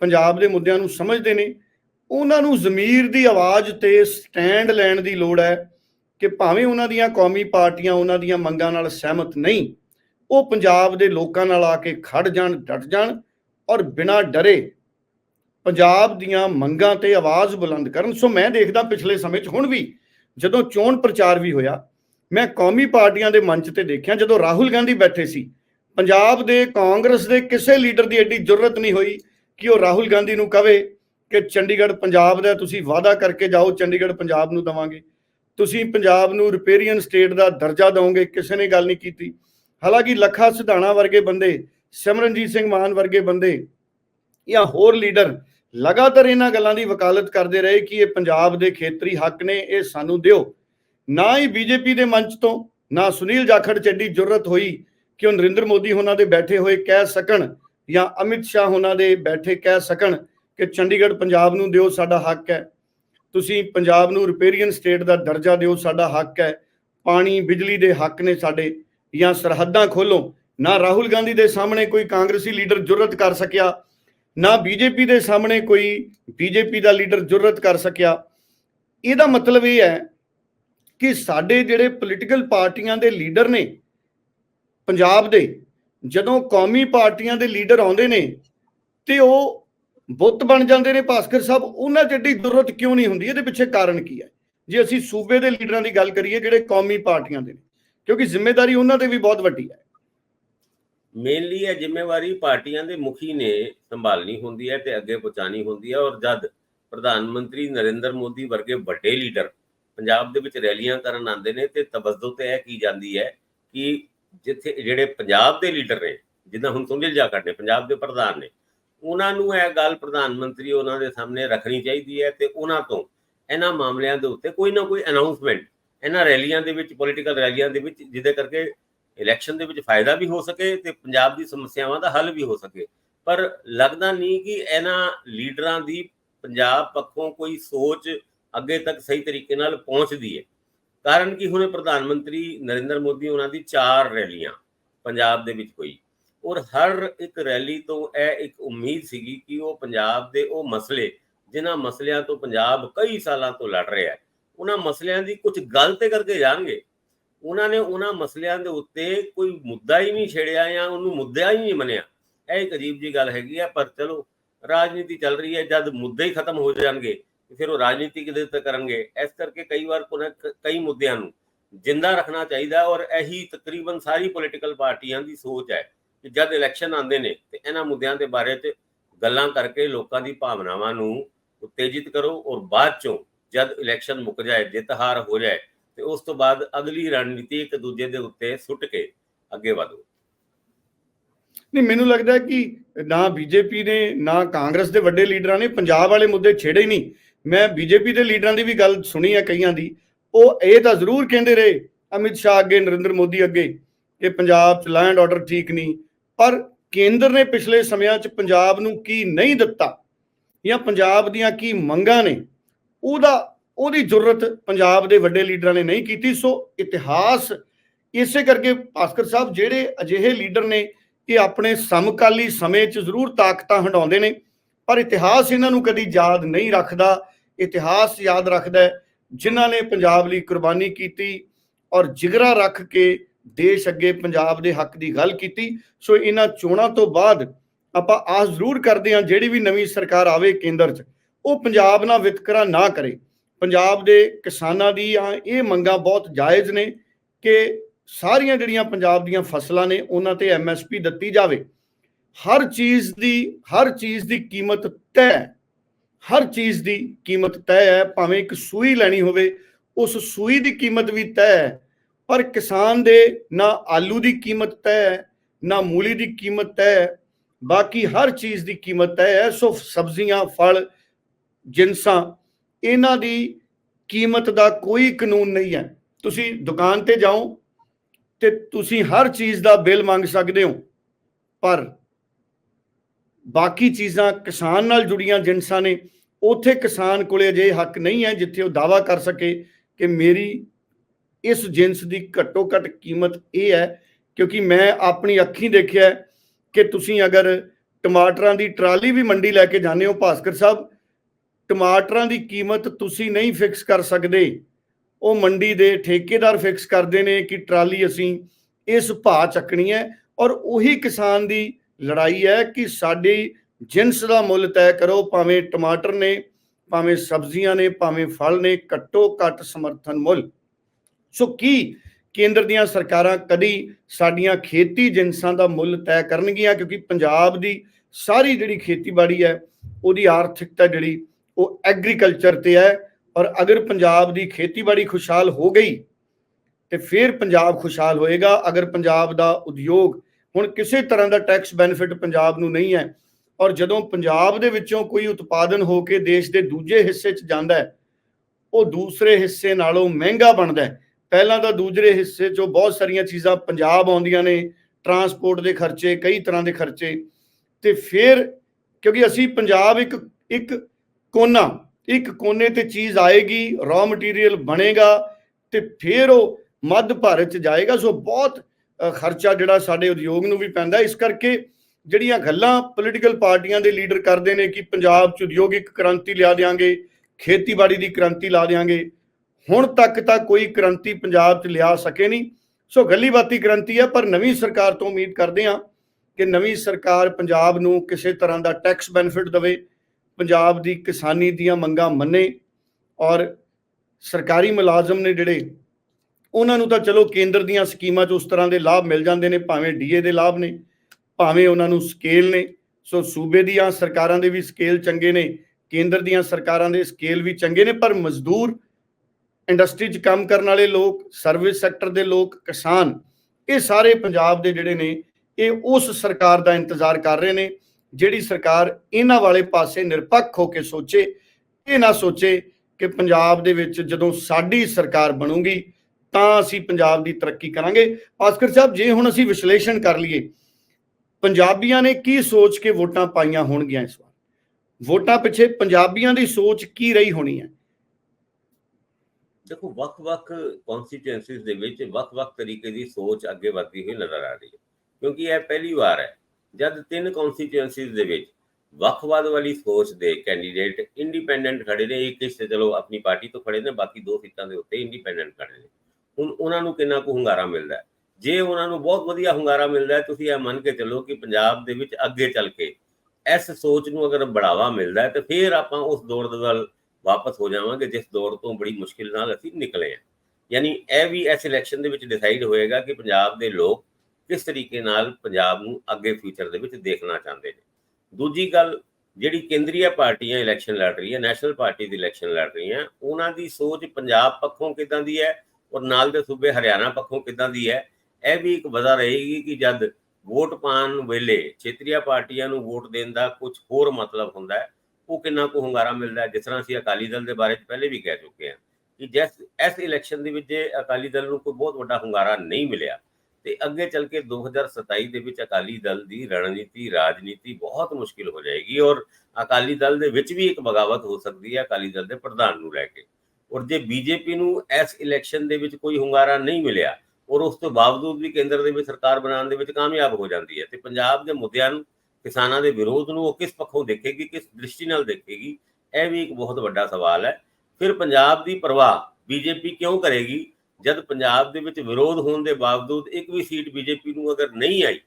ਪੰਜਾਬ ਦੇ ਮੁੱਦਿਆਂ ਨੂੰ ਸਮਝਦੇ ਨੇ, ਉਹਨਾਂ ਨੂੰ ਜ਼ਮੀਰ ਦੀ ਆਵਾਜ਼ ਤੇ ਸਟੈਂਡ ਲੈਣ ਦੀ ਲੋੜ ਹੈ ਕਿ ਭਾਵੇਂ ਉਹਨਾਂ ਦੀਆਂ ਕੌਮੀ ਪਾਰਟੀਆਂ ਉਹਨਾਂ ਦੀਆਂ ਮੰਗਾਂ ਨਾਲ ਸਹਿਮਤ ਨਹੀਂ, ਉਹ ਪੰਜਾਬ ਦੇ ਲੋਕਾਂ ਨਾਲ ਆ ਕੇ ਖੜ ਜਾਣ, ਡਟ ਜਾਣ ਔਰ ਬਿਨਾਂ ਡਰੇ ਪੰਜਾਬ ਦੀਆਂ ਮੰਗਾਂ ਤੇ ਆਵਾਜ਼ ਬੁਲੰਦ ਕਰਨ। ਸੋ ਮੈਂ ਦੇਖਦਾ ਪਿਛਲੇ ਸਮੇਂ 'ਚ ਹੁਣ ਵੀ ਜਦੋਂ ਚੋਣ ਪ੍ਰਚਾਰ ਵੀ ਹੋਇਆ, ਮੈਂ ਕੌਮੀ ਪਾਰਟੀਆਂ ਦੇ ਮੰਚ ਤੇ ਦੇਖਿਆ, ਜਦੋਂ ਰਾਹੁਲ ਗਾਂਧੀ ਬੈਠੇ ਸੀ, ਪੰਜਾਬ ਦੇ ਕਾਂਗਰਸ ਦੇ ਕਿਸੇ ਲੀਡਰ ਦੀ ਐਡੀ ਜ਼ਰੂਰਤ ਨਹੀਂ ਹੋਈ ਕਿ ਉਹ ਰਾਹੁਲ ਗਾਂਧੀ ਨੂੰ ਕਵੇ ਕਿ ਚੰਡੀਗੜ੍ਹ ਪੰਜਾਬ ਦਾ ਤੁਸੀਂ ਵਾਅਦਾ ਕਰਕੇ ਜਾਓ, ਚੰਡੀਗੜ੍ਹ ਪੰਜਾਬ ਨੂੰ ਦਵਾਂਗੇ। ਤੁਸੀਂ ਪੰਜਾਬ ਨੂੰ ਰਿਪੇਰੀਅਨ ਸਟੇਟ ਦਾ ਦਰਜਾ ਦਿਓਗੇ ਕਿਸੇ ਨੇ ਗੱਲ ਨਹੀਂ ਕੀਤੀ। ਹਾਲਾਂਕਿ ਲੱਖਾ ਸਿਧਾਣਾ ਵਰਗੇ ਬੰਦੇ, ਸਿਮਰਨਜੀਤ ਸਿੰਘ ਮਾਨ ਵਰਗੇ ਬੰਦੇ ਜਾਂ ਹੋਰ ਲੀਡਰ ਲਗਾਤਾਰ ਇਹਨਾਂ ਗੱਲਾਂ ਦੀ ਵਕਾਲਤ ਕਰਦੇ ਰਹੇ ਕਿ ਇਹ ਪੰਜਾਬ ਦੇ ਖੇਤਰੀ ਹੱਕ ਨੇ, ਇਹ ਸਾਨੂੰ ਦਿਓ। ਨਾ ਹੀ ਬੀਜੇਪੀ ਦੇ ਮੰਚ ਤੋਂ, ਨਾ ਸੁਨੀਲ ਜਾਖੜ ਚੱਡੀ ਐਡੀ ਜ਼ਰੂਰਤ ਹੋਈ ਕਿ ਉਹ ਨਰਿੰਦਰ ਮੋਦੀ ਉਹਨਾਂ ਦੇ ਬੈਠੇ ਹੋਏ ਕਹਿ ਸਕਣ ਜਾਂ ਅਮਿਤ ਸ਼ਾਹ ਉਹਨਾਂ ਦੇ ਬੈਠੇ ਕਹਿ ਸਕਣ ਕਿ ਚੰਡੀਗੜ੍ਹ ਪੰਜਾਬ ਨੂੰ ਦਿਓ ਸਾਡਾ ਹੱਕ ਹੈ। ਤੁਸੀਂ ਪੰਜਾਬ ਨੂੰ ਰਿਪੇਰੀਅਨ ਸਟੇਟ ਦਾ ਦਰਜਾ ਦਿਓ ਸਾਡਾ ਹੱਕ ਹੈ। ਪਾਣੀ, ਬਿਜਲੀ ਦੇ ਹੱਕ ਨੇ ਸਾਡੇ ਜਾਂ ਸਰਹੱਦਾਂ ਖੋਲੋ ਨਾ ਰਾਹੁਲ ਗਾਂਧੀ ਦੇ ਸਾਹਮਣੇ ਕੋਈ ਕਾਂਗਰਸੀ ਲੀਡਰ ਜੁਰਤ ਕਰ ਸਕਿਆ, ਨਾ ਬੀਜੇਪੀ ਦੇ ਸਾਹਮਣੇ ਕੋਈ ਬੀਜੇਪੀ ਦਾ ਲੀਡਰ ਜੁਰਤ ਕਰ ਸਕਿਆ। ਇਹਦਾ ਮਤਲਬ ਇਹ ਹੈ ਕਿ ਸਾਡੇ ਜਿਹੜੇ ਪੋਲੀਟੀਕਲ ਪਾਰਟੀਆਂ ਦੇ ਲੀਡਰ ਨੇ ਪੰਜਾਬ ਦੇ ਜਦੋਂ ਕੌਮੀ ਪਾਰਟੀਆਂ ਦੇ ਲੀਡਰ ਆਉਂਦੇ ਨੇ ਤੇ ਉਹ ਬੁੱਤ ਬਣ ਜਾਂਦੇ ਨੇ ਭਾਸਕਰ ਸਾਹਿਬ, ਉਹਨਾਂ 'ਚ ਏਡੀ ਜ਼ਰੂਰਤ ਕਿਉਂ ਨਹੀਂ ਹੁੰਦੀ? ਇਹਦੇ ਪਿੱਛੇ ਕਾਰਨ ਕੀ ਹੈ? ਜੇ ਅਸੀਂ ਸੂਬੇ ਦੇ ਲੀਡਰਾਂ ਦੀ ਗੱਲ ਕਰੀਏ, ਜਿਹੜੇ ਕੌਮੀ ਪਾਰਟੀਆਂ ਦੇ ਨੇ, ਕਿਉਂਕਿ ਜ਼ਿੰਮੇਵਾਰੀ ਉਹਨਾਂ ਤੇ ਵੀ ਬਹੁਤ ਵੱਡੀ ਹੈ। ਮੇਨਲੀ ਇਹ ਜ਼ਿੰਮੇਵਾਰੀ ਪਾਰਟੀਆਂ ਦੇ ਮੁਖੀ ਨੇ, ਸੰਭਾਲਣੀ ਹੁੰਦੀ ਹੈ ਤੇ ਅੱਗੇ ਪਹੁੰਚਾਣੀ ਹੁੰਦੀ ਹੈ ਔਰ ਜਦ ਪ੍ਰਧਾਨ ਮੰਤਰੀ ਨਰਿੰਦਰ ਮੋਦੀ ਵਰਗੇ ਵੱਡੇ ਲੀਡਰ ਪੰਜਾਬ ਦੇ ਵਿੱਚ ਰੈਲੀਆਂ ਕਰਨ ਆਉਂਦੇ ਨੇ ਤੇ ਤਵੱਜੋ ਤੇ ਇਹ ਕੀ ਜਾਂਦੀ ਹੈ ਕਿ ਜਿੱਥੇ ਜਿਹੜੇ ਪੰਜਾਬ ਦੇ ਲੀਡਰ ਨੇ, ਜਿੱਦਾਂ ਹੁਣ ਸੁਨੀਲ ਜਾਖੜ ਨੇ, ਪੰਜਾਬ ਦੇ ਪ੍ਰਧਾਨ ਨੇ, ਉਹਨਾਂ ਨੂੰ ਇਹ ਗੱਲ ਪ੍ਰਧਾਨ ਮੰਤਰੀ ਉਹਨਾਂ ਦੇ ਸਾਹਮਣੇ ਰੱਖਣੀ ਚਾਹੀਦੀ ਹੈ ਤੇ ਉਹਨਾਂ ਤੋਂ ਇਹਨਾਂ ਮਾਮਲਿਆਂ ਦੇ ਉੱਤੇ ਕੋਈ ਨਾ ਕੋਈ ਅਨਾਉਂਸਮੈਂਟ ਇਹਨਾਂ ਰੈਲੀਆਂ ਦੇ ਵਿੱਚ ਪੋਲੀਟੀਕਲ ਰੈਲੀਆਂ ਦੇ ਵਿੱਚ, ਜਿਹਦੇ ਕਰਕੇ ਇਲੈਕਸ਼ਨ ਦੇ ਵਿੱਚ ਫਾਇਦਾ ਵੀ ਹੋ ਸਕੇ ਤੇ ਪੰਜਾਬ ਦੀ ਸਮੱਸਿਆਵਾਂ ਦਾ ਹੱਲ ਵੀ ਹੋ ਸਕੇ। ਪਰ ਲੱਗਦਾ ਨਹੀਂ ਕਿ ਇਹਨਾਂ ਲੀਡਰਾਂ ਦੀ ਪੰਜਾਬ ਪੱਖੋਂ ਕੋਈ ਸੋਚ ਅੱਗੇ ਤੱਕ ਸਹੀ ਤਰੀਕੇ ਨਾਲ ਪਹੁੰਚਦੀ ਹੈ। ਕਾਰਨ ਕਿ ਹੁਣੇ? ਪ੍ਰਧਾਨ ਮੰਤਰੀ ਨਰਿੰਦਰ ਮੋਦੀ, ਉਹਨਾਂ ਦੀ ਚਾਰ ਰੈਲੀਆਂ, ਪੰਜਾਬ ਦੇ ਵਿੱਚ ਹੋਈ। ਔਰ ਹਰ ਇੱਕ ਰੈਲੀ ਤੋਂ ਇਹ ਇੱਕ ਉਮੀਦ ਸੀਗੀ ਕਿ ਉਹ ਪੰਜਾਬ ਦੇ ਉਹ ਮਸਲੇ, ਜਿਨ੍ਹਾਂ ਮਸਲਿਆਂ ਤੋਂ ਪੰਜਾਬ ਕਈ ਸਾਲਾਂ ਤੋਂ ਲੜ ਰਿਹਾ ਹੈ, ਉਹਨਾਂ ਮਸਲਿਆਂ ਦੀ ਕੁਝ ਗੱਲ ਤੇ ਕਰਕੇ ਜਾਣਗੇ। ਉਹਨਾਂ ਨੇ ਉਹਨਾਂ ਮਸਲਿਆਂ ਦੇ ਉੱਤੇ ਕੋਈ ਮੁੱਦਾ ਹੀ ਨਹੀਂ ਛੇੜਿਆ ਜਾਂ ਉਹਨੂੰ ਮੁੱਦਾ ਹੀ ਨਹੀਂ ਮੰਨਿਆ। ਇਹ ਇੱਕ ਅਜੀਬ ਜੀ ਗੱਲ ਹੈਗੀ ਆ, ਪਰ ਚਲੋ, ਰਾਜਨੀਤੀ ਚੱਲ ਰਹੀ ਹੈ, ਜਦ ਮੁੱਦੇ ਹੀ ਖਤਮ ਹੋ ਜਾਣਗੇ ਫਿਰ ਉਹ ਰਾਜਨੀਤੀ ਕਿਹਦੇ ਤੇ ਕਰਨਗੇ? ਇਸ ਕਰਕੇ ਕਈ ਵਾਰ ਪੁਨਰ ਕਈ ਮੁੱਦਿਆਂ ਨੂੰ ਜਿੰਦਾ ਰੱਖਣਾ ਚਾਹੀਦਾ ਔਰ ਇਹੀ ਤਕਰੀਬਨ ਸਾਰੀ ਪੋਲੀਟੀਕਲ ਪਾਰਟੀਆਂ ਦੀ ਸੋਚ ਹੈ ਕਿ ਜਦ ਇਲੈਕਸ਼ਨ ਆਉਂਦੇ ਨੇ ਤੇ ਇਹਨਾਂ ਮੁੱਦਿਆਂ ਦੇ ਬਾਰੇ ਤੇ ਗੱਲਾਂ ਕਰਕੇ ਲੋਕਾਂ ਦੀ ਭਾਵਨਾਵਾਂ ਨੂੰ ਉਤੇਜਿਤ ਕਰੋ ਔਰ ਬਾਅਦ ਚੋਂ ਜਦ ਇਲੈਕਸ਼ਨ ਮੁੱਕ ਜਾਏ, ਜਿੱਤ ਹਾਰ ਹੋ ਜਾਏ ਤੇ ਉਸ ਤੋਂ ਬਾਅਦ ਅਗਲੀ ਰਣਨੀਤੀ ਇੱਕ ਦੂਜੇ ਦੇ ਉੱਤੇ ਸੁੱਟ ਕੇ ਅੱਗੇ ਵਧੋ। ਨਹੀਂ, ਮੈਨੂੰ ਲੱਗਦਾ ਕਿ ਨਾ ਬੀਜੇਪੀ ਨੇ, ਨਾ ਕਾਂਗਰਸ ਦੇ ਵੱਡੇ ਲੀਡਰਾਂ ਨੇ ਪੰਜਾਬ ਵਾਲੇ ਮੁੱਦੇ ਛੇੜੇ ਹੀ ਨਹੀਂ। ਮੈਂ ਬੀਜੇਪੀ ਦੇ ਲੀਡਰਾਂ ਦੀ ਵੀ ਗੱਲ ਸੁਣੀ ਹੈ ਕਈਆਂ ਦੀ, ਉਹ ਇਹ ਤਾਂ ਜ਼ਰੂਰ ਕਹਿੰਦੇ ਰਹੇ, ਅਮਿਤ ਸ਼ਾਹ ਅੱਗੇ, ਨਰਿੰਦਰ ਮੋਦੀ ਅੱਗੇ, ਕਿ ਪੰਜਾਬ 'ਚ ਲੈਂਡ ਆਰਡਰ ਠੀਕ ਨਹੀਂ, ਪਰ ਕੇਂਦਰ ਨੇ ਪਿਛਲੇ ਸਮਿਆਂ 'ਚ ਪੰਜਾਬ ਨੂੰ ਕੀ ਨਹੀਂ ਦਿੱਤਾ, ਜਾਂ ਪੰਜਾਬ ਦੀਆਂ ਕੀ ਮੰਗਾਂ ਨੇ, ਉਹਦਾ, ਉਹਦੀ ਜ਼ਰੂਰਤ ਪੰਜਾਬ ਦੇ ਵੱਡੇ ਲੀਡਰਾਂ ਨੇ ਨਹੀਂ ਕੀਤੀ, ਸੋ ਇਤਿਹਾਸ ਇਸੇ ਕਰਕੇ ਭਾਸਕਰ ਸਾਹਿਬ, ਜਿਹੜੇ ਅਜਿਹੇ ਲੀਡਰ ਨੇ, ਇਹ ਆਪਣੇ ਸਮਕਾਲੀ ਸਮੇਂ 'ਚ ਜ਼ਰੂਰ ਤਾਕਤਾਂ ਹੰਡਾਉਂਦੇ ਨੇ ਪਰ ਇਤਿਹਾਸ ਇਹਨਾਂ ਨੂੰ ਕਦੀ ਯਾਦ ਨਹੀਂ ਰੱਖਦਾ। ਇਤਿਹਾਸ ਯਾਦ ਰੱਖਦਾ ਹੈ, ਜਿਨ੍ਹਾਂ ਨੇ ਪੰਜਾਬ ਲਈ ਕੁਰਬਾਨੀ ਕੀਤੀ ਔਰ ਜਿਗਰਾ ਰੱਖ ਕੇ ਦੇਸ਼ ਅੱਗੇ ਪੰਜਾਬ ਦੇ ਹੱਕ ਦੀ ਗੱਲ ਕੀਤੀ। ਸੋ ਇਹਨਾਂ ਚੋਣਾਂ ਤੋਂ ਬਾਅਦ ਆਪਾਂ ਆਸ ਜ਼ਰੂਰ ਕਰਦੇ ਹਾਂ, ਜਿਹੜੀ ਵੀ ਨਵੀਂ ਸਰਕਾਰ ਆਵੇ ਕੇਂਦਰ 'ਚ, ਉਹ ਪੰਜਾਬ ਨਾਲ ਵਿਤਕਰਾ ਨਾ ਕਰੇ। ਪੰਜਾਬ ਦੇ ਕਿਸਾਨਾਂ ਦੀ ਇਹ ਮੰਗਾਂ ਬਹੁਤ ਜਾਇਜ਼ ਨੇ ਕਿ ਸਾਰੀਆਂ ਜਿਹੜੀਆਂ ਪੰਜਾਬ ਦੀਆਂ ਫਸਲਾਂ ਨੇ, ਉਹਨਾਂ ਤੇ ਐਮਐਸਪੀ ਦਿੱਤੀ ਜਾਵੇ। ਹਰ ਚੀਜ਼ ਦੀ, ਹਰ ਚੀਜ਼ ਦੀ ਕੀਮਤ ਤੈਅ ਹਰ ਚੀਜ਼ ਦੀ ਕੀਮਤ ਤੈਅ ਹੈ, ਭਾਵੇਂ ਇੱਕ ਸੂਈ ਲੈਣੀ ਹੋਵੇ, ਉਸ ਸੂਈ ਦੀ ਕੀਮਤ ਵੀ ਤੈਅ ਹੈ, ਪਰ ਕਿਸਾਨ ਦੇ ਨਾ ਆਲੂ ਦੀ ਕੀਮਤ ਤੈਅ ਹੈ, ਨਾ ਮੂਲੀ ਦੀ ਕੀਮਤ ਤੈਅ ਹੈ, ਬਾਕੀ ਹਰ ਚੀਜ਼ ਦੀ ਕੀਮਤ ਤੈਅ ਹੈ, ਸੋ ਸਬਜ਼ੀਆਂ, ਫਲ ਜਿੰਸਾਂ ਇਹਨਾਂ ਦੀ ਕੀਮਤ ਦਾ ਕੋਈ ਕਾਨੂੰਨ ਨਹੀਂ ਹੈ। ਤੁਸੀਂ ਦੁਕਾਨ ਤੇ ਜਾਓ ਤੇ ਤੁਸੀਂ ਹਰ ਚੀਜ਼ ਦਾ ਬਿੱਲ ਮੰਗ ਸਕਦੇ ਹੋ, ਪਰ ਬਾਕੀ ਚੀਜ਼ਾਂ ਕਿਸਾਨ ਨਾਲ ਜੁੜੀਆਂ ਜਿੰਸਾਂ ਨੇ, ਉਥੇ ਕਿਸਾਨ ਕੋਲੇ ਅਜੇ ਹੱਕ ਨਹੀਂ ਹੈ ਜਿੱਥੇ ਉਹ ਦਾਵਾ ਕਰ ਸਕੇ ਕਿ ਮੇਰੀ ਇਸ ਜਿੰਸ ਦੀ ਘੱਟੋ ਘੱਟ ਕੀਮਤ ਇਹ ਹੈ, ਕਿਉਂਕਿ ਮੈਂ ਆਪਣੀ ਅੱਖੀਂ ਦੇਖਿਆ ਕਿ ਤੁਸੀਂ ਅਗਰ ਟਮਾਟਰਾਂ ਦੀ ਟਰਾਲੀ ਵੀ ਮੰਡੀ ਲੈ ਕੇ ਜਾਂਦੇ ਹੋ, ਭਾਸਕਰ ਸਾਹਿਬ, ਟਮਾਟਰਾਂ ਦੀ ਕੀਮਤ ਤੁਸੀਂ ਨਹੀਂ ਫਿਕਸ ਕਰ ਸਕਦੇ। ਉਹ ਮੰਡੀ ਦੇ ਠੇਕੇਦਾਰ ਫਿਕਸ ਕਰਦੇ ਨੇ ਕਿ ਟਰਾਲੀ ਅਸੀਂ ਇਸ ਭਾਅ ਚੱਕਣੀ ਹੈ ਔਰ ਉਹੀ ਕਿਸਾਨ ਦੀ ਲੜਾਈ ਹੈ ਕਿ ਸਾਡੀ ਜਿੰਸ ਦਾ ਮੁੱਲ ਤੈਅ ਕਰੋ, ਭਾਵੇਂ ਟਮਾਟਰ ਨੇ, ਭਾਵੇਂ ਸਬਜ਼ੀਆਂ ਨੇ, ਭਾਵੇਂ ਫਲ ਨੇ, ਘੱਟੋ ਘੱਟ ਸਮਰਥਨ ਮੁੱਲ। ਸੋ ਕੀ ਕੇਂਦਰ ਦੀਆਂ ਸਰਕਾਰਾਂ ਕਦੀ ਸਾਡੀਆਂ ਖੇਤੀ ਜਿੰਸਾਂ ਦਾ ਮੁੱਲ ਤੈਅ ਕਰਨਗੀਆਂ? ਕਿਉਂਕਿ ਪੰਜਾਬ ਦੀ ਸਾਰੀ ਜਿਹੜੀ ਖੇਤੀਬਾੜੀ ਹੈ, ਉਹਦੀ ਆਰਥਿਕਤਾ ਜਿਹੜੀ, ਉਹ ਐਗਰੀਕਲਚਰ ਤੇ ਹੈ ਔਰ ਅਗਰ ਪੰਜਾਬ ਦੀ ਖੇਤੀਬਾੜੀ ਖੁਸ਼ਹਾਲ ਹੋ ਗਈ, ਤੇ ਫਿਰ ਪੰਜਾਬ ਖੁਸ਼ਹਾਲ ਹੋਏਗਾ। ਅਗਰ ਪੰਜਾਬ ਦਾ ਉਦਯੋਗ ਹੁਣ ਕਿਸੇ ਤਰ੍ਹਾਂ ਦਾ ਟੈਕਸ ਬੈਨੀਫਿਟ ਪੰਜਾਬ ਨੂੰ ਨਹੀਂ ਹੈ। ਔਰ ਜਦੋਂ ਪੰਜਾਬ ਦੇ ਵਿੱਚੋਂ ਕੋਈ ਉਤਪਾਦਨ ਹੋ ਕੇ ਦੇਸ਼ ਦੇ ਦੂਜੇ ਹਿੱਸੇ 'ਚ ਜਾਂਦਾ ਹੈ, ਉਹ ਦੂਸਰੇ ਹਿੱਸੇ ਨਾਲੋਂ ਮਹਿੰਗਾ ਬਣਦਾ ਹੈ। ਪਹਿਲਾਂ ਤਾਂ ਦੂਜੇ ਹਿੱਸੇ 'ਚੋਂ ਬਹੁਤ ਸਾਰੀਆਂ ਚੀਜ਼ਾਂ ਪੰਜਾਬ ਆਉਂਦੀਆਂ ਨੇ ਟਰਾਂਸਪੋਰਟ ਦੇ ਖਰਚੇ, ਕਈ ਤਰ੍ਹਾਂ ਦੇ ਖਰਚੇ। ਤੇ ਫਿਰ ਕਿਉਂਕਿ ਅਸੀਂ ਪੰਜਾਬ ਇੱਕ ਇੱਕ ਕੋਨਾ, ਇੱਕ ਕੋਨੇ ਤੇ ਚੀਜ਼ ਆਏਗੀ ਰॉ ਮਟੀਰੀਅਲ ਬਣੇਗਾ, ਤੇ ਫਿਰ ਉਹ ਮੱਧ ਭਾਰਤ ਚ ਜਾਏਗਾ। ਸੋ ਬਹੁਤ ਖਰਚਾ ਜਿਹੜਾ ਸਾਡੇ ਉਦਯੋਗ ਨੂੰ ਵੀ ਪੈਂਦਾ ਇਸ ਕਰਕੇ ਜਿਹੜੀਆਂ ਗੱਲਾਂ ਪੋਲੀਟੀਕਲ ਪਾਰਟੀਆਂ ਦੇ ਲੀਡਰ ਕਰਦੇ ਨੇ ਕਿ ਪੰਜਾਬ ਚ ਉਦਯੋਗਿਕ ਕ੍ਰਾਂਤੀ ਲਿਆ ਦੇਾਂਗੇ ਖੇਤੀਬਾੜੀ ਦੀ ਕ੍ਰਾਂਤੀ ਲਾ ਦੇਾਂਗੇ ਹੁਣ ਤੱਕ ਤਾਂ ਕੋਈ ਕ੍ਰਾਂਤੀ ਪੰਜਾਬ ਚ ਲਿਆ ਸਕੇ ਨਹੀਂ। ਸੋ ਗੱਲੀ ਬਾਤੀ ਕ੍ਰਾਂਤੀ ਹੈ, ਪਰ ਨਵੀਂ ਸਰਕਾਰ ਤੋਂ ਉਮੀਦ ਕਰਦੇ ਹਾਂ ਕਿ ਨਵੀਂ ਸਰਕਾਰ ਪੰਜਾਬ ਨੂੰ ਕਿਸੇ ਤਰ੍ਹਾਂ ਦਾ ਟੈਕਸ ਬੈਨੀਫਿਟ ਦੇਵੇ, ਪੰਜਾਬ ਦੀ ਕਿਸਾਨੀ ਦੀਆਂ ਮੰਗਾਂ ਮੰਨੇ ਔਰ ਸਰਕਾਰੀ ਮੁਲਾਜ਼ਮ ਨੇ ਜਿਹੜੇ ਉਹਨਾਂ ਨੂੰ ਤਾਂ ਚਲੋ ਕੇਂਦਰ ਦੀਆਂ ਸਕੀਮਾਂ 'ਚ ਉਸ ਤਰ੍ਹਾਂ ਦੇ ਲਾਭ ਮਿਲ ਜਾਂਦੇ ਨੇ, ਭਾਵੇਂ ਡੀਏ ਦੇ ਲਾਭ ਨੇ, ਭਾਵੇਂ ਉਹਨਾਂ ਨੂੰ ਸਕੇਲ ਨੇ। ਸੋ ਸੂਬੇ ਦੀਆਂ ਸਰਕਾਰਾਂ ਦੇ ਵੀ ਸਕੇਲ ਚੰਗੇ ਨੇ, ਕੇਂਦਰ ਦੀਆਂ ਸਰਕਾਰਾਂ ਦੇ ਸਕੇਲ ਵੀ ਚੰਗੇ ਨੇ, ਪਰ ਮਜ਼ਦੂਰ, ਇੰਡਸਟਰੀ 'ਚ ਕੰਮ ਕਰਨ ਵਾਲੇ ਲੋਕ, ਸਰਵਿਸ ਸੈਕਟਰ ਦੇ ਲੋਕ, ਕਿਸਾਨ, ਇਹ ਸਾਰੇ ਪੰਜਾਬ ਦੇ ਜਿਹੜੇ ਨੇ, ਇਹ ਉਸ ਸਰਕਾਰ ਦਾ ਇੰਤਜ਼ਾਰ ਕਰ ਰਹੇ ਨੇ, ਜਿਹੜੀ ਸਰਕਾਰ ਇਹਨਾਂ ਵਾਲੇ ਪਾਸੇ ਨਿਰਪੱਖ ਹੋ ਕੇ ਸੋਚੇ, ਇਹ ਨਾ ਸੋਚੇ ਕਿ ਪੰਜਾਬ ਦੇ ਵਿੱਚ ਜਦੋਂ ਸਾਡੀ ਸਰਕਾਰ ਬਣੂਗੀ ਤਾਂ ਅਸੀਂ ਪੰਜਾਬ ਦੀ ਤਰੱਕੀ ਕਰਾਂਗੇ। ਭਾਸਕਰ ਸਾਹਿਬ, ਜੇ ਹੁਣ ਅਸੀਂ ਵਿਸ਼ਲੇਸ਼ਣ ਕਰ ਲਈਏ, ਪੰਜਾਬੀਆਂ ਨੇ ਕੀ ਸੋਚ ਕੇ ਵੋਟਾਂ ਪਾਈਆਂ ਹੋਣਗੀਆਂ ਇਸ ਵਾਰ? ਵੋਟਾਂ ਪਿੱਛੇ ਪੰਜਾਬੀਆਂ ਦੀ ਸੋਚ ਕੀ ਰਹੀ ਹੋਣੀ ਹੈ? ਦੇਖੋ, ਵੱਖ-ਵੱਖ ਕਨਸਟੀਟੂਐਂਸੀਜ਼ ਦੇ ਵਿੱਚ ਵੱਖ-ਵੱਖ ਤਰੀਕੇ ਦੀ ਸੋਚ ਅੱਗੇ ਵਧਦੀ ਹੋਈ ਨਜ਼ਰ ਆ ਰਹੀ ਹੈ। ਕਿਉਂਕਿ ਇਹ ਪਹਿਲੀ ਵਾਰ ਹੈ, ਜਦ ਤਿੰਨ ਕਨਸਟੀਟੂਐਂਸੀਜ਼ ਦੇ ਵਿੱਚ ਵੱਖਵਾਦ ਵਾਲੀ ਸੋਚ ਦੇ ਕੈਂਡੀਡੇਟ ਇੰਡੀਪੈਂਡੈਂਟ ਖੜੇ ਨੇ। ਇੱਕ ਹਿੱਸੇ ਚਲੋ ਆਪਣੀ ਪਾਰਟੀ ਤੋਂ ਖੜੇ ਨੇ, ਬਾਕੀ ਦੋ ਸੀਟਾਂ ਦੇ ਉੱਤੇ ਇੰਡੀਪੈਂਡੈਂਟ ਖੜੇ ਨੇ। ਹੁਣ ਉਹਨਾਂ ਨੂੰ ਕਿੰਨਾ ਕੁ ਹੁੰਗਾਰਾ ਮਿਲਦਾ ਹੈ। ਜੇ ਉਹਨਾਂ ਨੂੰ ਬਹੁਤ ਵਧੀਆ ਹੁੰਗਾਰਾ ਮਿਲਦਾ ਹੈ, ਤੁਸੀਂ ਇਹ ਮੰਨ ਕੇ ਚੱਲੋ ਕਿ ਪੰਜਾਬ ਦੇ ਵਿੱਚ ਅੱਗੇ ਚੱਲ ਕੇ ਇਸ ਸੋਚ ਨੂੰ ਅਗਰ ਬੜਾਵਾ ਮਿਲਦਾ ਹੈ, ਤੇ ਫਿਰ ਆਪਾਂ ਉਸ ਦੌਰ ਦੇ ਵੱਲ ਵਾਪਸ ਹੋ ਜਾਵਾਂਗੇ, ਜਿਸ ਦੌਰ ਤੋਂ ਬੜੀ ਮੁਸ਼ਕਿਲ ਨਾਲ ਅਸੀਂ ਨਿਕਲੇ ਹਾਂ। ਯਾਨੀ ਇਹ ਵੀ ਇਸ ਇਲੈਕਸ਼ਨ ਦੇ ਵਿੱਚ ਡਿਸਾਈਡ ਹੋਏਗਾ ਕਿ ਪੰਜਾਬ ਦੇ ਲੋਕ ਕਿਸ ਤਰੀਕੇ ਨਾਲ ਪੰਜਾਬ ਨੂੰ ਅੱਗੇ ਫਿਊਚਰ ਦੇ ਵਿੱਚ ਦੇਖਣਾ ਚਾਹੁੰਦੇ ਨੇ। ਦੂਜੀ ਗੱਲ, ਜਿਹੜੀ ਕੇਂਦਰੀ ਪਾਰਟੀਆਂ ਇਲੈਕਸ਼ਨ ਲੜ ਰਹੀ ਹੈ ਨੈਸ਼ਨਲ ਪਾਰਟੀ ਦੀ ਇਲੈਕਸ਼ਨ ਲੜ ਰਹੀ ਹੈ ਉਹਨਾਂ ਦੀ ਸੋਚ ਪੰਜਾਬ ਪੱਖੋਂ ਕਿਦਾਂ ਦੀ ਹੈ? ਔਰ ਨਾਲ ਦੇ ਸੂਬੇ ਹਰਿਆਣਾ ਪੱਖੋਂ ਕਿੱਦਾਂ ਦੀ ਹੈ, ਇਹ ਵੀ ਇੱਕ ਵਜ੍ਹਾ ਰਹੇਗੀ ਕਿ ਜਦ ਵੋਟ ਪਾਣ ਵੇਲੇ ਛੇਤਰੀਆ ਪਾਰਟੀਆਂ ਨੂੰ ਵੋਟ ਦੇਣ ਦਾ ਕੁਝ ਹੋਰ ਮਤਲਬ ਹੁੰਦਾ ਹੈ, ਉਹ ਕਿੰਨਾ ਕੁ ਹੁੰਗਾਰਾ ਮਿਲਦਾ ਹੈ, ਜਿਸ ਤਰ੍ਹਾਂ ਅਸੀਂ ਅਕਾਲੀ ਦਲ ਦੇ ਬਾਰੇ ਚ ਪਹਿਲੇ ਵੀ ਕਹਿ ਚੁੱਕੇ ਹਾਂ ਕਿ ਜਿਸ, ਇਸ ਇਲੈਕਸ਼ਨ ਦੇ ਵਿੱਚ ਜੇ ਅਕਾਲੀ ਦਲ ਨੂੰ ਕੋਈ ਬਹੁਤ ਵੱਡਾ ਹੁੰਗਾਰਾ ਨਹੀਂ ਮਿਲਿਆ ਤੇ ਅੱਗੇ ਚੱਲ ਕੇ 2027 ਦੇ ਵਿੱਚ ਅਕਾਲੀ ਦਲ ਦੀ ਰਣਨੀਤੀ, ਰਾਜਨੀਤੀ ਬਹੁਤ ਮੁਸ਼ਕਿਲ ਹੋ ਜਾਏਗੀ ਔਰ ਅਕਾਲੀ ਦਲ ਦੇ ਵਿੱਚ ਵੀ ਇੱਕ ਬਗਾਵਤ ਹੋ ਸਕਦੀ ਹੈ ਅਕਾਲੀ ਦਲ ਦੇ ਪ੍ਰਧਾਨ ਨੂੰ ਲੈ ਕੇ। ਔਰ ਜੇ ਬੀਜੇਪੀ ਨੂੰ ਇਸ ਇਲੈਕਸ਼ਨ ਦੇ ਵਿੱਚ ਕੋਈ ਹੁੰਗਾਰਾ ਨਹੀਂ ਮਿਲਿਆ, ਔਰ ਉਸ ਤੋਂ ਬਾਵਜੂਦ ਵੀ ਕੇਂਦਰ ਦੇ ਵਿੱਚ ਸਰਕਾਰ ਬਣਾਉਣ ਦੇ ਵਿੱਚ ਕਾਮਯਾਬ ਹੋ ਜਾਂਦੀ ਹੈ, ਤੇ ਪੰਜਾਬ ਦੇ ਮੁੱਦਿਆਂ ਨੂੰ, ਕਿਸਾਨਾਂ ਦੇ ਵਿਰੋਧ ਨੂੰ ਉਹ ਕਿਸ ਪੱਖੋਂ ਦੇਖੇਗੀ, ਕਿਸ ਦ੍ਰਿਸ਼ਟੀ ਨਾਲ ਦੇਖੇਗੀ, ਇਹ ਵੀ ਇੱਕ ਬਹੁਤ ਵੱਡਾ ਸਵਾਲ ਹੈ। ਫਿਰ ਪੰਜਾਬ ਦੀ ਪਰਵਾਹ ਬੀਜੇਪੀ ਕਿਉਂ ਕਰੇਗੀ? ਜਦ ਪੰਜਾਬ ਦੇ ਵਿੱਚ ਵਿਰੋਧ ਹੋਣ ਦੇ ਬਾਵਜੂਦ ਇੱਕ ਵੀ ਸੀਟ ਬੀਜੇਪੀ ਨੂੰ ਅਗਰ ਨਹੀਂ ਆਈ,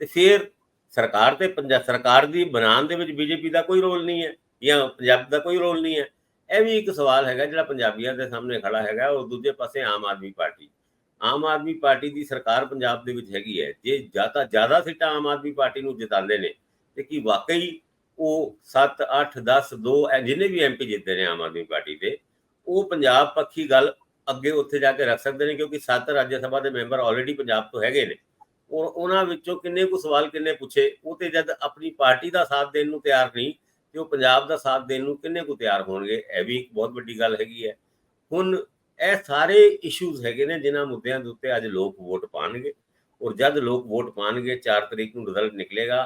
ਤੇ ਫਿਰ ਸਰਕਾਰ ਤੇ ਪੰਜਾਬ ਸਰਕਾਰ ਦੀ ਬਣਾਉਣ ਦੇ ਵਿੱਚ ਬੀਜੇਪੀ ਦਾ ਕੋਈ ਰੋਲ ਨਹੀਂ ਹੈ, ਜਾਂ ਪੰਜਾਬ ਦਾ ਕੋਈ ਰੋਲ ਨਹੀਂ ਹੈ। ਇਹ ਵੀ ਇੱਕ ਸਵਾਲ ਹੈਗਾ ਜਿਹੜਾ ਪੰਜਾਬੀਆਂ ਦੇ ਸਾਹਮਣੇ ਖੜਾ ਹੈਗਾ ਔਰ ਦੂਜੇ ਪਾਸੇ ਆਮ ਆਦਮੀ ਪਾਰਟੀ। ਆਮ ਆਦਮੀ ਪਾਰਟੀ ਦੀ ਸਰਕਾਰ ਪੰਜਾਬ ਦੇ ਵਿੱਚ ਹੈਗੀ ਹੈ। ਜੇ ਜ਼ਿਆਦਾ ਜ਼ਿਆਦਾ ਸੀਟਾਂ ਆਮ ਆਦਮੀ ਪਾਰਟੀ ਨੂੰ ਜਿਤਾਉਂਦੇ ਨੇ, ਤੇ ਕੀ ਵਾਕਈ ਉਹ 7 8 10 2 ਜਿੰਨੇ ਵੀ ਐਮਪੀ ਜਿੱਤੇ ਨੇ ਆਮ ਆਦਮੀ ਪਾਰਟੀ ਦੇ, ਉਹ ਪੰਜਾਬ ਪੱਖੀ ਗੱਲ ਅੱਗੇ ਉੱਥੇ ਜਾ ਕੇ ਰੱਖ ਸਕਦੇ ਨੇ, ਕਿਉਂਕਿ ਸੱਤ ਰਾਜ ਸਭਾ ਦੇ ਮੈਂਬਰ ਆਲਰੇਡੀ ਪੰਜਾਬ ਤੋਂ ਹੈਗੇ ਨੇ। ਔਰ ਉਹਨਾਂ ਵਿੱਚੋਂ ਕਿੰਨੇ ਕੁ ਸਵਾਲ ਕਿੰਨੇ ਪੁੱਛੇ, ਉਹ ਤੇ ਜਦ ਆਪਣੀ ਪਾਰਟੀ ਦਾ ਸਾਥ ਦੇਣ ਨੂੰ ਤਿਆਰ ਨਹੀਂ ਤੇ ਉਹ ਪੰਜਾਬ ਦਾ ਸਾਥ ਦੇਣ ਨੂੰ ਕਿੰਨੇ ਕੁ ਤਿਆਰ ਹੋਣਗੇ ਇਹ ਵੀ ਇੱਕ ਬਹੁਤ ਵੱਡੀ ਗੱਲ ਹੈਗੀ ਹੈ ਹੁਣ ਇਹ ਸਾਰੇ ਇਸ਼ੂਜ਼ ਹੈਗੇ ਨੇ ਜਿਨ੍ਹਾਂ ਮੁੱਦਿਆਂ ਦੇ ਉੱਤੇ ਅੱਜ ਲੋਕ ਵੋਟ ਪਾਣਗੇ ਔਰ ਜਦ ਲੋਕ ਵੋਟ ਪਾਣਗੇ 4 ਤਰੀਕ ਨੂੰ ਰਿਜ਼ਲਟ ਨਿਕਲੇਗਾ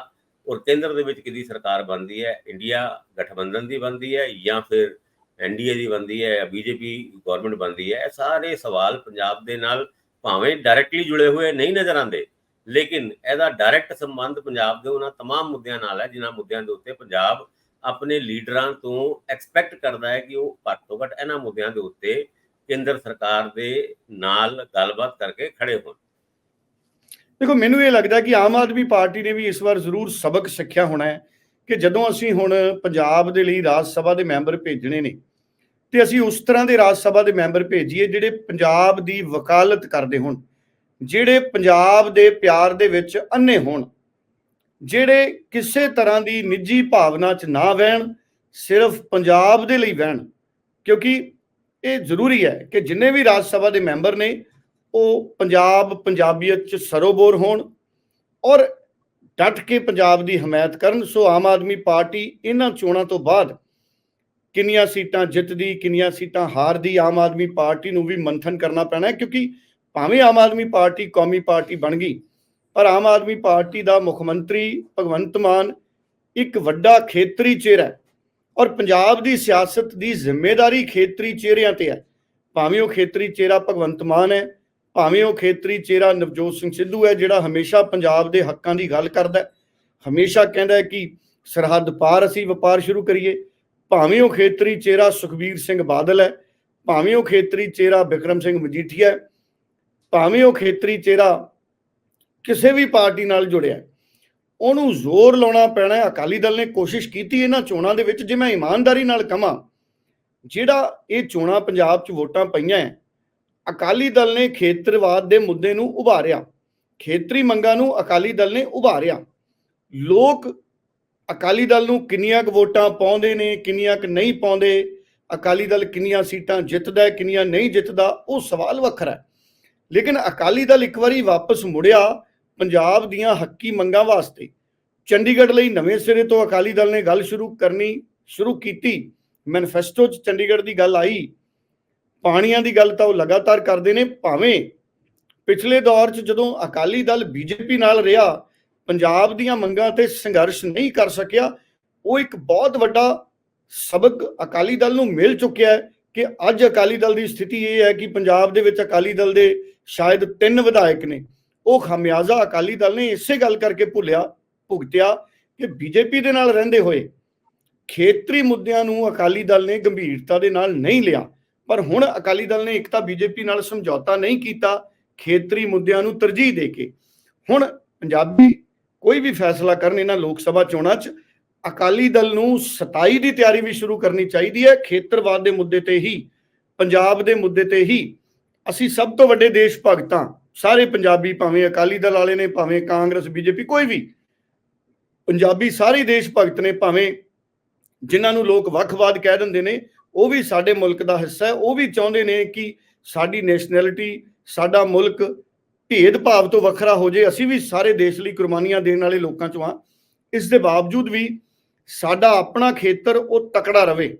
ਔਰ ਕੇਂਦਰ ਦੇ ਵਿੱਚ ਕਿਹਦੀ ਸਰਕਾਰ ਬਣਦੀ ਹੈ ਇੰਡੀਆ ਗਠਬੰਧਨ ਦੀ ਬਣਦੀ ਹੈ ਜਾਂ ਫਿਰ ਐਨਡੀਏ ਦੀ ਬਣਦੀ ਹੈ ਬੀਜੇਪੀ ਗਵਰਨਮੈਂਟ ਬਣਦੀ ਹੈ ਇਹ ਸਾਰੇ ਸਵਾਲ ਪੰਜਾਬ ਦੇ ਨਾਲ ਭਾਵੇਂ ਡਾਇਰੈਕਟਲੀ ਜੁੜੇ ਹੋਏ ਨਹੀਂ ਨਜ਼ਰ ਆਉਂਦੇ ਲੇਕਿਨ ਇਹਦਾ ਡਾਇਰੈਕਟ ਸੰਬੰਧ ਪੰਜਾਬ ਦੇ ਉਹਨਾਂ तमाम ਮੁੱਦਿਆਂ ਨਾਲ ਹੈ ਜਿਨ੍ਹਾਂ ਮੁੱਦਿਆਂ ਦੇ ਉੱਤੇ ਪੰਜਾਬ ਆਪਣੇ ਲੀਡਰਾਂ ਤੋਂ ਐਕਸਪੈਕਟ ਕਰਦਾ ਹੈ ਕਿ ਉਹ ਘੱਟ ਤੋਂ ਘੱਟ ਇਹਨਾਂ ਮੁੱਦਿਆਂ ਦੇ ਉੱਤੇ ਕੇਂਦਰ ਸਰਕਾਰ ਦੇ ਨਾਲ ਗੱਲਬਾਤ ਕਰਕੇ ਖੜੇ ਹੋਣ। ਦੇਖੋ, ਮੈਨੂੰ ਇਹ ਲੱਗਦਾ ਕਿ ਆਮ ਆਦਮੀ ਪਾਰਟੀ ਨੇ ਵੀ ਇਸ ਵਾਰ ਜ਼ਰੂਰ ਸਬਕ ਸਿੱਖਿਆ ਹੋਣਾ ਹੈ ਕਿ ਜਦੋਂ ਅਸੀਂ ਹੁਣ ਪੰਜਾਬ ਦੇ ਲਈ ਰਾਜ ਸਭਾ ਦੇ ਮੈਂਬਰ ਭੇਜਣੇ ਨੇ ਤੇ ਅਸੀਂ ਉਸ ਤਰ੍ਹਾਂ ਦੇ ਰਾਜ ਸਭਾ ਦੇ ਮੈਂਬਰ ਭੇਜੀਏ ਜਿਹੜੇ ਪੰਜਾਬ ਦੀ ਵਕਾਲਤ ਕਰਦੇ ਹੋਣ, ਜਿਹੜੇ ਪੰਜਾਬ ਦੇ ਪਿਆਰ ਦੇ ਵਿੱਚ ਅੰਨੇ ਹੋਣ। ਜਿਹੜੇ ਕਿਸੇ ਤਰ੍ਹਾਂ ਦੀ ਨਿੱਜੀ ਭਾਵਨਾ 'ਚ ਨਾ ਵਹਿਣ, ਸਿਰਫ ਪੰਜਾਬ ਦੇ ਲਈ ਵਹਿਣ, ਕਿਉਂਕਿ ਇਹ ਜ਼ਰੂਰੀ ਹੈ ਕਿ ਜਿੰਨੇ ਵੀ ਰਾਜ ਸਭਾ ਦੇ ਮੈਂਬਰ ਨੇ, ਉਹ ਪੰਜਾਬ ਪੰਜਾਬੀਅਤ 'ਚ ਸਰੋਬੋਰ ਹੋਣ ਔਰ ਡਟ ਕੇ ਪੰਜਾਬ ਦੀ ਹਮਾਇਤ ਕਰਨ। ਸੋ ਆਮ ਆਦਮੀ ਪਾਰਟੀ ਇਹਨਾਂ ਚੋਣਾਂ ਤੋਂ ਬਾਅਦ ਕਿੰਨੀਆਂ ਸੀਟਾਂ ਜਿੱਤਦੀ, ਕਿੰਨੀਆਂ ਸੀਟਾਂ ਹਾਰਦੀ, ਆਮ ਆਦਮੀ ਪਾਰਟੀ ਨੂੰ ਵੀ ਮੰਥਨ ਕਰਨਾ ਪੈਣਾ ਕਿਉਂਕਿ ਭਾਵੇਂ ਆਮ ਆਦਮੀ ਪਾਰਟੀ ਕੌਮੀ ਪਾਰਟੀ ਬਣ ਗਈ ਪਰ ਆਮ ਆਦਮੀ ਪਾਰਟੀ ਦਾ ਮੁੱਖ ਮੰਤਰੀ ਭਗਵੰਤ ਮਾਨ ਇੱਕ ਵੱਡਾ ਖੇਤਰੀ ਚਿਹਰਾ ਹੈ ਔਰ ਪੰਜਾਬ ਦੀ ਸਿਆਸਤ ਦੀ ਜ਼ਿੰਮੇਵਾਰੀ ਖੇਤਰੀ ਚਿਹਰਿਆਂ ਤੇ ਹੈ। ਭਾਵੇਂ ਉਹ ਖੇਤਰੀ ਚਿਹਰਾ ਭਗਵੰਤ ਮਾਨ ਹੈ, ਭਾਵੇਂ ਉਹ ਖੇਤਰੀ ਚਿਹਰਾ ਨਵਜੋਤ ਸਿੰਘ ਸਿੱਧੂ ਹੈ, ਜਿਹੜਾ ਹਮੇਸ਼ਾ ਪੰਜਾਬ ਦੇ ਹੱਕਾਂ ਦੀ ਗੱਲ ਕਰਦਾ ਹੈ, ਹਮੇਸ਼ਾ ਕਹਿੰਦਾ ਹੈ ਕਿ ਸਰਹੱਦ ਪਾਰ ਅਸੀਂ ਵਪਾਰ ਸ਼ੁਰੂ ਕਰੀਏ। ਭਾਵੇਂ ਉਹ ਖੇਤਰੀ ਚਿਹਰਾ ਸੁਖਬੀਰ ਸਿੰਘ ਬਾਦਲ ਹੈ, ਭਾਵੇਂ ਉਹ ਖੇਤਰੀ ਚਿਹਰਾ ਬਿਕਰਮ ਸਿੰਘ ਮਜੀਠੀਆ ਭਾਵੇਂ ਉਹ ਖੇਤਰੀ ਚਿਹਰਾ ਕਿਸੇ ਵੀ ਪਾਰਟੀ ਨਾਲ ਜੁੜਿਆ ਉਹਨੂੰ ਜ਼ੋਰ ਲਾਉਣਾ ਪੈਣਾ ਹੈ। ਅਕਾਲੀ ਦਲ ਨੇ ਕੋਸ਼ਿਸ਼ ਕੀਤੀ ਇਹਨਾਂ ਚੋਣਾਂ ਦੇ ਵਿੱਚ, ਜੇ ਮੈਂ ਇਮਾਨਦਾਰੀ ਨਾਲ ਕਹਾਂ, ਜਿਹੜਾ ਇਹ ਚੋਣਾਂ ਪੰਜਾਬ 'ਚ ਵੋਟਾਂ ਪਈਆਂ ਹੈ, ਅਕਾਲੀ ਦਲ ਨੇ ਖੇਤਰਵਾਦ ਦੇ ਮੁੱਦੇ ਨੂੰ ਉਭਾਰਿਆ, ਖੇਤਰੀ ਮੰਗਾਂ ਨੂੰ ਅਕਾਲੀ ਦਲ ਨੇ ਉਭਾਰਿਆ। ਲੋਕ ਅਕਾਲੀ ਦਲ ਨੂੰ ਕਿੰਨੀਆਂ ਕੁ ਵੋਟਾਂ ਪਾਉਂਦੇ ਨੇ, ਕਿੰਨੀਆਂ ਕੁ ਨਹੀਂ ਪਾਉਂਦੇ, ਅਕਾਲੀ ਦਲ ਕਿੰਨੀਆਂ ਸੀਟਾਂ ਜਿੱਤਦਾ ਹੈ, ਕਿੰਨੀਆਂ ਨਹੀਂ ਜਿੱਤਦਾ, ਉਹ ਸਵਾਲ ਵੱਖਰਾ ਹੈ। ਲੇਕਿਨ ਅਕਾਲੀ ਦਲ ਇੱਕ ਵਾਰੀ ਵਾਪਸ ਮੁੜਿਆ ਪੰਜਾਬ ਦੀਆਂ ਹੱਕੀ ਮੰਗਾਂ ਵਾਸਤੇ ਚੰਡੀਗੜ੍ਹ ਲਈ ਨਵੇਂ ਸਿਰੇ ਤੋਂ ਅਕਾਲੀ ਦਲ ਨੇ ਗੱਲ ਸ਼ੁਰੂ ਕਰਨੀ ਸ਼ੁਰੂ ਕੀਤੀ। ਮੈਨੀਫੈਸਟੋ 'ਚ ਚੰਡੀਗੜ੍ਹ ਦੀ ਗੱਲ ਆਈ। ਪਾਣੀਆਂ ਦੀ ਗੱਲ ਤਾਂ ਉਹ ਲਗਾਤਾਰ ਕਰਦੇ ਨੇ, ਭਾਵੇਂ ਪਿਛਲੇ ਦੌਰ 'ਚ ਜਦੋਂ ਅਕਾਲੀ ਦਲ ਬੀਜੇਪੀ ਨਾਲ ਰਿਹਾ, ਪੰਜਾਬ ਦੀਆਂ ਮੰਗਾਂ ਤੇ ਸੰਘਰਸ਼ ਨਹੀਂ ਕਰ ਸਕਿਆ, ਉਹ ਇੱਕ ਬਹੁਤ ਵੱਡਾ ਸਬਕ ਅਕਾਲੀ ਦਲ ਨੂੰ ਮਿਲ ਚੁੱਕਿਆ ਹੈ ਕਿ ਅੱਜ ਅਕਾਲੀ ਦਲ ਦੀ ਸਥਿਤੀ ਇਹ ਹੈ ਕਿ ਪੰਜਾਬ ਦੇ ਵਿੱਚ ਅਕਾਲੀ ਦਲ ਦੇ ਸ਼ਾਇਦ ਤਿੰਨ ਵਿਧਾਇਕ ਨੇ। ਉਹ ਖਾਮਿਆਜ਼ਾ ਅਕਾਲੀ ਦਲ ਨੇ ਇਸੇ ਗੱਲ ਕਰਕੇ ਭੁੱਲਿਆ, ਭੁਗਤਿਆ ਕਿ ਬੀਜੇਪੀ ਦੇ ਨਾਲ ਰਹਿੰਦੇ ਹੋਏ ਖੇਤਰੀ ਮੁੱਦਿਆਂ ਨੂੰ ਅਕਾਲੀ ਦਲ ਨੇ ਗੰਭੀਰਤਾ ਦੇ ਨਾਲ ਨਹੀਂ ਲਿਆ। ਪਰ ਹੁਣ ਅਕਾਲੀ ਦਲ ਨੇ ਇੱਕ ਤਾਂ ਬੀਜੇਪੀ ਨਾਲ ਸਮਝੌਤਾ ਨਹੀਂ ਕੀਤਾ, ਖੇਤਰੀ ਮੁੱਦਿਆਂ ਨੂੰ ਤਰਜੀਹ ਦੇ ਕੇ। ਹੁਣ ਪੰਜਾਬੀ ਕੋਈ ਵੀ ਫੈਸਲਾ ਕਰਨ ਇਹਨਾਂ ਲੋਕ ਸਭਾ ਚੋਣਾਂ 'ਚ, ਅਕਾਲੀ ਦਲ ਨੂੰ 27 ਦੀ ਤਿਆਰੀ ਵੀ ਸ਼ੁਰੂ ਕਰਨੀ ਚਾਹੀਦੀ ਹੈ। ਖੇਤਰਵਾਦ ਦੇ ਮੁੱਦੇ ਤੇ ਹੀ, ਪੰਜਾਬ ਦੇ ਮੁੱਦੇ ਤੇ ਹੀ ਅਸੀਂ ਸਭ ਤੋਂ ਵੱਡੇ ਦੇਸ਼ ਭਗਤਾਂ ਸਾਰੇ ਪੰਜਾਬੀ ਭਾਵੇਂ ਅਕਾਲੀ ਦਲ ਵਾਲੇ ਨੇ, ਭਾਵੇਂ ਕਾਂਗਰਸ, ਬੀਜੇਪੀ, ਕੋਈ ਵੀ ਪੰਜਾਬੀ ਸਾਰੇ ਦੇਸ਼ ਭਗਤ ਨੇ ਭਾਵੇਂ ਜਿਨ੍ਹਾਂ ਨੂੰ ਲੋਕ ਵੱਖਵਾਦ ਕਹਿ ਦਿੰਦੇ ਨੇ, ਉਹ ਵੀ ਸਾਡੇ ਮੁਲਕ ਦਾ ਹਿੱਸਾ ਹੈ। ਉਹ ਵੀ ਚਾਹੁੰਦੇ ਨੇ ਕਿ ਸਾਡੀ ਨੈਸ਼ਨੈਲਿਟੀ ਸਾਡਾ ਮੁਲਕ ਭੇਦ ਭਾਵ ਤੋਂ ਵੱਖਰਾ ਹੋ ਜੇ ਅਸੀਂ ਵੀ ਸਾਰੇ ਦੇਸ਼ ਲਈ ਕੁਰਬਾਨੀਆਂ ਦੇਣ ਵਾਲੇ ਲੋਕਾਂ ਚੋਂ ਆ ਇਸ ਦੇ ਬਾਵਜੂਦ ਵੀ ਸਾਡਾ ਆਪਣਾ ਖੇਤਰ ਉਹ ਤਕੜਾ ਰਵੇ।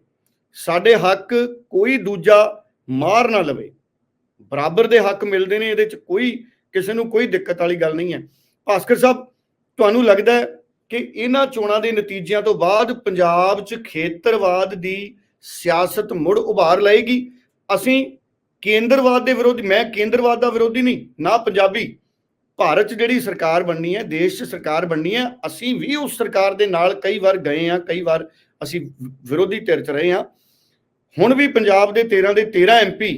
ਸਾਡੇ ਹੱਕ ਕੋਈ ਦੂਜਾ ਮਾਰ ਨਾ ਲਵੇ। ਬਰਾਬਰ ਦੇ ਹੱਕ ਮਿਲਦੇ ਨੇ, ਇਹਦੇ ਚ ਕੋਈ ਕਿਸੇ ਨੂੰ ਕੋਈ ਦਿੱਕਤ ਵਾਲੀ ਗੱਲ ਨਹੀਂ ਹੈ। ਭਾਸਕਰ ਸਾਹਿਬ, ਤੁਹਾਨੂੰ ਲੱਗਦਾ ਹੈ ਕਿ ਇਹਨਾਂ ਚੋਣਾਂ ਦੇ ਨਤੀਜਿਆਂ ਤੋਂ ਬਾਅਦ ਪੰਜਾਬ 'ਚ ਖੇਤਰਵਾਦ ਦੀ ਸਿਆਸਤ ਮੁੜ ਉਭਾਰ ਲਏਗੀ? ਅਸੀਂ ਕੇਂਦਰਵਾਦ ਦੇ ਵਿਰੋਧੀ, ਮੈਂ ਕੇਂਦਰਵਾਦ ਦਾ ਵਿਰੋਧੀ ਨਹੀਂ, ਨਾ ਪੰਜਾਬੀ। ਭਾਰਤ 'ਚ ਜਿਹੜੀ ਸਰਕਾਰ ਬਣਨੀ ਹੈ, ਦੇਸ਼ 'ਚ ਸਰਕਾਰ ਬਣਨੀ ਹੈ, ਅਸੀਂ ਵੀ ਉਸ ਸਰਕਾਰ ਦੇ ਨਾਲ ਕਈ ਵਾਰ ਗਏ ਆ ਕਈ ਵਾਰ ਅਸੀਂ ਵਿਰੋਧੀ ਧਿਰ 'ਚ ਰਹੇ ਆ ਹੁਣ ਵੀ ਪੰਜਾਬ ਦੇ 13 ਦੇ 13 ਐਮਪੀ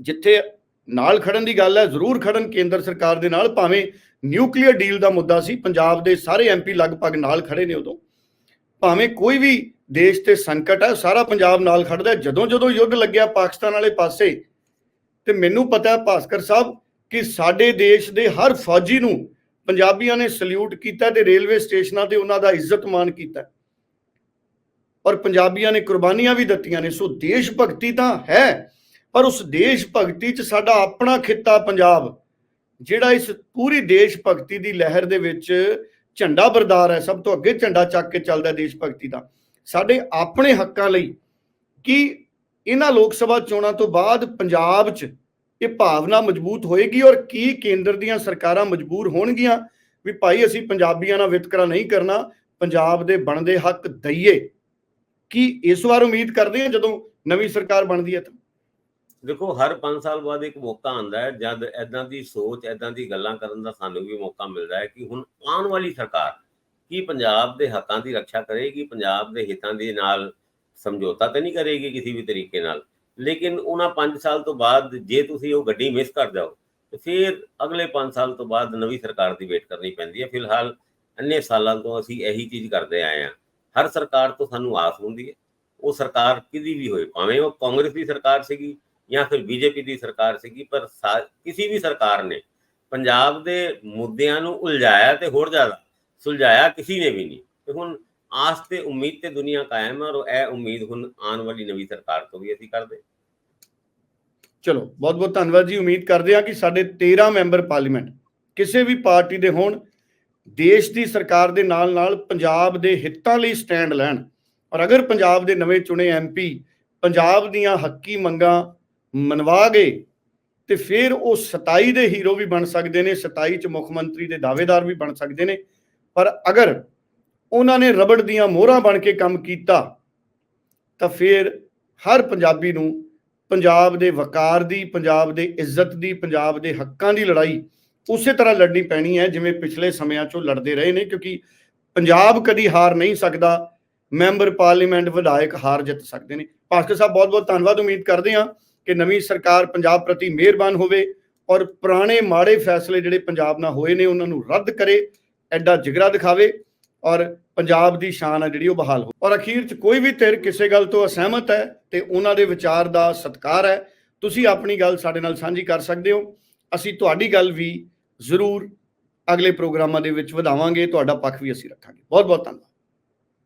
ਜਿੱਥੇ ਨਾਲ ਖੜਨ ਦੀ ਗੱਲ ਹੈ, ਜ਼ਰੂਰ ਖੜਨ ਕੇਂਦਰ ਸਰਕਾਰ ਦੇ ਨਾਲ, ਭਾਵੇਂ ਨਿਊਕਲੀਅਰ ਡੀਲ ਦਾ ਮੁੱਦਾ ਸੀ, ਪੰਜਾਬ ਦੇ ਸਾਰੇ ਐਮਪੀ ਲਗਭਗ ਨਾਲ ਖੜੇ ਨੇ ਉਦੋਂ। ਭਾਵੇਂ ਕੋਈ ਵੀ ਦੇਸ਼ ਤੇ ਸੰਕਟ ਹੈ, ਸਾਰਾ ਪੰਜਾਬ ਨਾਲ ਖੜਦਾ ਜਦੋਂ ਜਦੋਂ ਯੁੱਧ ਲੱਗਿਆ ਪਾਕਿਸਤਾਨ ਵਾਲੇ ਪਾਸੇ, ਤੇ ਮੈਨੂੰ ਪਤਾ ਹੈ ਭਾਸਕਰ ਸਾਹਿਬ, ਕਿ ਸਾਡੇ ਦੇਸ਼ ਦੇ ਹਰ ਫੌਜੀ ਨੂੰ ਪੰਜਾਬੀਆਂ ਨੇ ਸਲੂਟ ਕੀਤਾ ਤੇ ਰੇਲਵੇ ਸਟੇਸ਼ਨਾਂ ਤੇ ਉਹਨਾਂ ਦਾ ਇੱਜ਼ਤ ਮਾਨ ਕੀਤਾ। ਔਰ ਪੰਜਾਬੀਆਂ ਨੇ ਕੁਰਬਾਨੀਆਂ ਵੀ ਦਿੱਤੀਆਂ ਨੇ। ਸੋ ਦੇਸ਼ ਭਗਤੀ ਤਾਂ ਹੈ ਪਰ ਉਸ ਦੇਸ਼ ਭਗਤੀ 'ਚ ਸਾਡਾ ਆਪਣਾ ਖਿੱਤਾ ਪੰਜਾਬ, ਜਿਹੜਾ ਇਸ ਪੂਰੀ ਦੇਸ਼ ਭਗਤੀ ਦੀ ਲਹਿਰ ਦੇ ਵਿੱਚ ਝੰਡਾ ਬਰਦਾਰ ਹੈ, ਸਭ ਤੋਂ ਅੱਗੇ ਝੰਡਾ ਚੱਕ ਕੇ ਚੱਲਦਾ ਦੇਸ਼ ਭਗਤੀ ਦਾ। ਸਾਡੇ ਆਪਣੇ ਹੱਕਾਂ ਲਈ ਕਿ ਇਹਨਾਂ ਲੋਕ ਸਭਾ ਚੋਣਾਂ ਤੋਂ ਬਾਅਦ ਪੰਜਾਬ 'ਚ ਇਹ ਭਾਵਨਾ ਮਜ਼ਬੂਤ ਹੋਏਗੀ ਔਰ ਕੀ ਕੇਂਦਰ ਦੀਆਂ ਸਰਕਾਰਾਂ ਮਜਬੂਰ ਹੋਣਗੀਆਂ? ਵੀ ਭਾਈ ਅਸੀਂ ਪੰਜਾਬੀਆਂ ਨਾਲ ਵਿਤਕਰਾ ਨਹੀਂ ਕਰਨਾ, ਪੰਜਾਬ ਦੇ ਬਣਦੇ ਹੱਕ ਦਈਏ। ਕੀ ਇਸ ਵਾਰ ਉਮੀਦ ਕਰਦੇ ਹਾਂ ਜਦੋਂ ਨਵੀਂ ਸਰਕਾਰ ਬਣਦੀ ਹੈ ਤਾਂ? ਦੇਖੋ, ਹਰ 5 ਸਾਲ ਬਾਅਦ ਇੱਕ ਮੌਕਾ ਆਉਂਦਾ ਹੈ, ਜਦ ਐਦਾਂ ਦੀ ਸੋਚ ਐਦਾਂ ਦੀ ਗੱਲਾਂ ਕਰਨ ਦਾ ਸਾਨੂੰ ਵੀ ਮੌਕਾ ਮਿਲਦਾ ਹੈ ਕਿ ਹੁਣ ਆਉਣ ਵਾਲੀ ਸਰਕਾਰ ਕੀ ਪੰਜਾਬ ਦੇ ਹੱਕਾਂ ਦੀ ਰੱਖਿਆ ਕਰੇਗੀ, ਪੰਜਾਬ ਦੇ ਹਿੱਤਾਂ ਦੇ ਨਾਲ ਸਮਝੌਤਾ ਤਾਂ ਨਹੀਂ ਕਰੇਗੀ ਕਿਸੇ ਵੀ ਤਰੀਕੇ ਨਾਲ। ਲੇਕਿਨ ਉਹਨਾਂ 5 ਸਾਲ ਤੋਂ ਬਾਅਦ ਜੇ ਤੁਸੀਂ ਉਹ ਗੱਡੀ ਮਿਸ ਕਰ ਜਾਓ ਤੇ ਫਿਰ ਅਗਲੇ 5 ਸਾਲ ਤੋਂ ਬਾਅਦ ਨਵੀਂ ਸਰਕਾਰ ਦੀ ਵੇਟ ਕਰਨੀ ਪੈਂਦੀ ਹੈ। ਫਿਲਹਾਲ ਅੰਨੇ ਸਾਲਾਂ ਤੋਂ ਅਸੀਂ ਇਹੀ ਚੀਜ਼ ਕਰਦੇ ਆਏ ਹਾਂ। ਹਰ ਸਰਕਾਰ ਤੋਂ ਸਾਨੂੰ ਆਸ ਹੁੰਦੀ ਹੈ। ਉਹ ਸਰਕਾਰ ਕਿਦੀ ਵੀ ਹੋਏ, ਭਾਵੇਂ ਉਹ ਕਾਂਗਰਸ ਦੀ ਸਰਕਾਰ ਸੀਗੀ ਜਾਂ ਫਿਰ ਬੀਜੇਪੀ ਦੀ ਸਰਕਾਰ ਸੀਗੀ, ਪਰ ਸਾ- ਕਿਸੇ ਵੀ ਸਰਕਾਰ ਨੇ ਪੰਜਾਬ ਦੇ ਮੁੱਦਿਆਂ ਨੂੰ ਉਲਝਾਇਆ ਤੇ ਹੋਰ ਜ਼ਿਆਦਾ ਸੁਲਝਾਇਆ ਕਿਸੇ ਨੇ ਵੀ ਨਹੀਂ। ਤੇ ਹੁਣ ਆਸ ਤੇ ਉਮੀਦ ਤੇ ਦੁਨੀਆ ਕਾਇਮ ਹੈ ਔਰ ਇਹ ਉਮੀਦ ਹੁਣ ਆਉਣ ਵਾਲੀ ਨਵੀਂ ਸਰਕਾਰ ਤੋਂ ਵੀ ਅਸੀਂ ਕਰਦੇ। ਚਲੋ ਬਹੁਤ ਬਹੁਤ ਧੰਨਵਾਦ ਜੀ। ਉਮੀਦ ਕਰਦੇ ਹਾਂ ਕਿ ਸਾਡੇ 13 ਮੈਂਬਰ ਪਾਰਲੀਮੈਂਟ ਕਿਸੇ ਵੀ ਪਾਰਟੀ ਦੇ ਹੋਣ, ਦੇਸ਼ ਦੀ ਸਰਕਾਰ ਦੇ ਨਾਲ ਨਾਲ ਪੰਜਾਬ ਦੇ ਹਿੱਤਾਂ ਲਈ ਸਟੈਂਡ ਲੈਣ। ਔਰ ਅਗਰ ਪੰਜਾਬ ਦੇ ਨਵੇਂ ਚੁਣੇ ਐਮਪੀ ਪੰਜਾਬ ਦੀਆਂ ਹੱਕੀ ਮੰਗਾਂ ਮਨਵਾ ਗਏ ਤੇ ਫਿਰ ਉਹ 27 ਦੇ ਹੀਰੋ ਵੀ ਬਣ ਸਕਦੇ ਨੇ 27 ਚ ਮੁੱਖ ਮੰਤਰੀ ਦੇ ਦਾਅਵੇਦਾਰ ਵੀ ਬਣ ਸਕਦੇ ਨੇ। ਪਰ ਅਗਰ ਉਹਨਾਂ ਨੇ ਰਬੜ ਦੀਆਂ ਮੋਹਰਾਂ ਬਣ ਕੇ ਕੰਮ ਕੀਤਾ, ਤਾਂ ਫਿਰ ਹਰ ਪੰਜਾਬੀ ਨੂੰ ਪੰਜਾਬ ਦੇ ਵਕਾਰ ਦੀ, ਪੰਜਾਬ ਦੇ ਇੱਜ਼ਤ ਦੀ, ਪੰਜਾਬ ਦੇ ਹੱਕਾਂ ਦੀ ਲੜਾਈ ਉਸੇ ਤਰ੍ਹਾਂ ਲੜਨੀ ਪੈਣੀ ਹੈ, ਜਿਵੇਂ ਪਿਛਲੇ ਸਮਿਆਂ 'ਚੋਂ ਲੜਦੇ ਰਹੇ ਨੇ, ਕਿਉਂਕਿ ਪੰਜਾਬ ਕਦੀ ਹਾਰ ਨਹੀਂ ਸਕਦਾ, ਮੈਂਬਰ ਪਾਰਲੀਮੈਂਟ ਵਿਧਾਇਕ ਹਾਰ ਜਿੱਤ ਸਕਦੇ ਨੇ। ਭਾਸਕਰ ਸਾਹਿਬ ਬਹੁਤ ਬਹੁਤ ਧੰਨਵਾਦ, ਉਮੀਦ ਕਰਦੇ ਹਾਂ ਕਿ ਨਵੀਂ ਸਰਕਾਰ ਪੰਜਾਬ ਪ੍ਰਤੀ ਮਿਹਰਬਾਨ ਹੋਵੇ ਔਰ ਪੁਰਾਣੇ ਮਾੜੇ ਫੈਸਲੇ ਜਿਹੜੇ ਪੰਜਾਬ ਨਾਲ ਹੋਏ ਨੇ, ਉਹਨਾਂ ਨੂੰ ਰੱਦ ਕਰੇ, ਐਡਾ ਜਿਗਰਾ ਦਿਖਾਵੇ ਔਰ ਪੰਜਾਬ ਦੀ ਸ਼ਾਨ ਹੈ ਜਿਹੜੀ ਉਹ ਬਹਾਲ ਹੋ ਔਰ ਅਖੀਰ 'ਚ ਕੋਈ ਵੀ ਧਿਰ ਕਿਸੇ ਗੱਲ ਤੋਂ ਅਸਹਿਮਤ ਹੈ ਤੇ ਉਹਨਾਂ ਦੇ ਵਿਚਾਰ ਦਾ ਸਤਿਕਾਰ ਹੈ, ਤੁਸੀਂ ਆਪਣੀ ਗੱਲ ਸਾਡੇ ਨਾਲ ਸਾਂਝੀ ਕਰ ਸਕਦੇ ਹੋ। ਅਸੀਂ ਤੁਹਾਡੀ ਗੱਲ ਵੀ ਜ਼ਰੂਰ ਅਗਲੇ ਪ੍ਰੋਗਰਾਮਾਂ ਦੇ ਵਿੱਚ ਵਧਾਵਾਂਗੇ, ਤੁਹਾਡਾ ਪੱਖ ਵੀ ਅਸੀਂ ਰੱਖਾਂਗੇ। ਬਹੁਤ ਬਹੁਤ ਧੰਨਵਾਦ।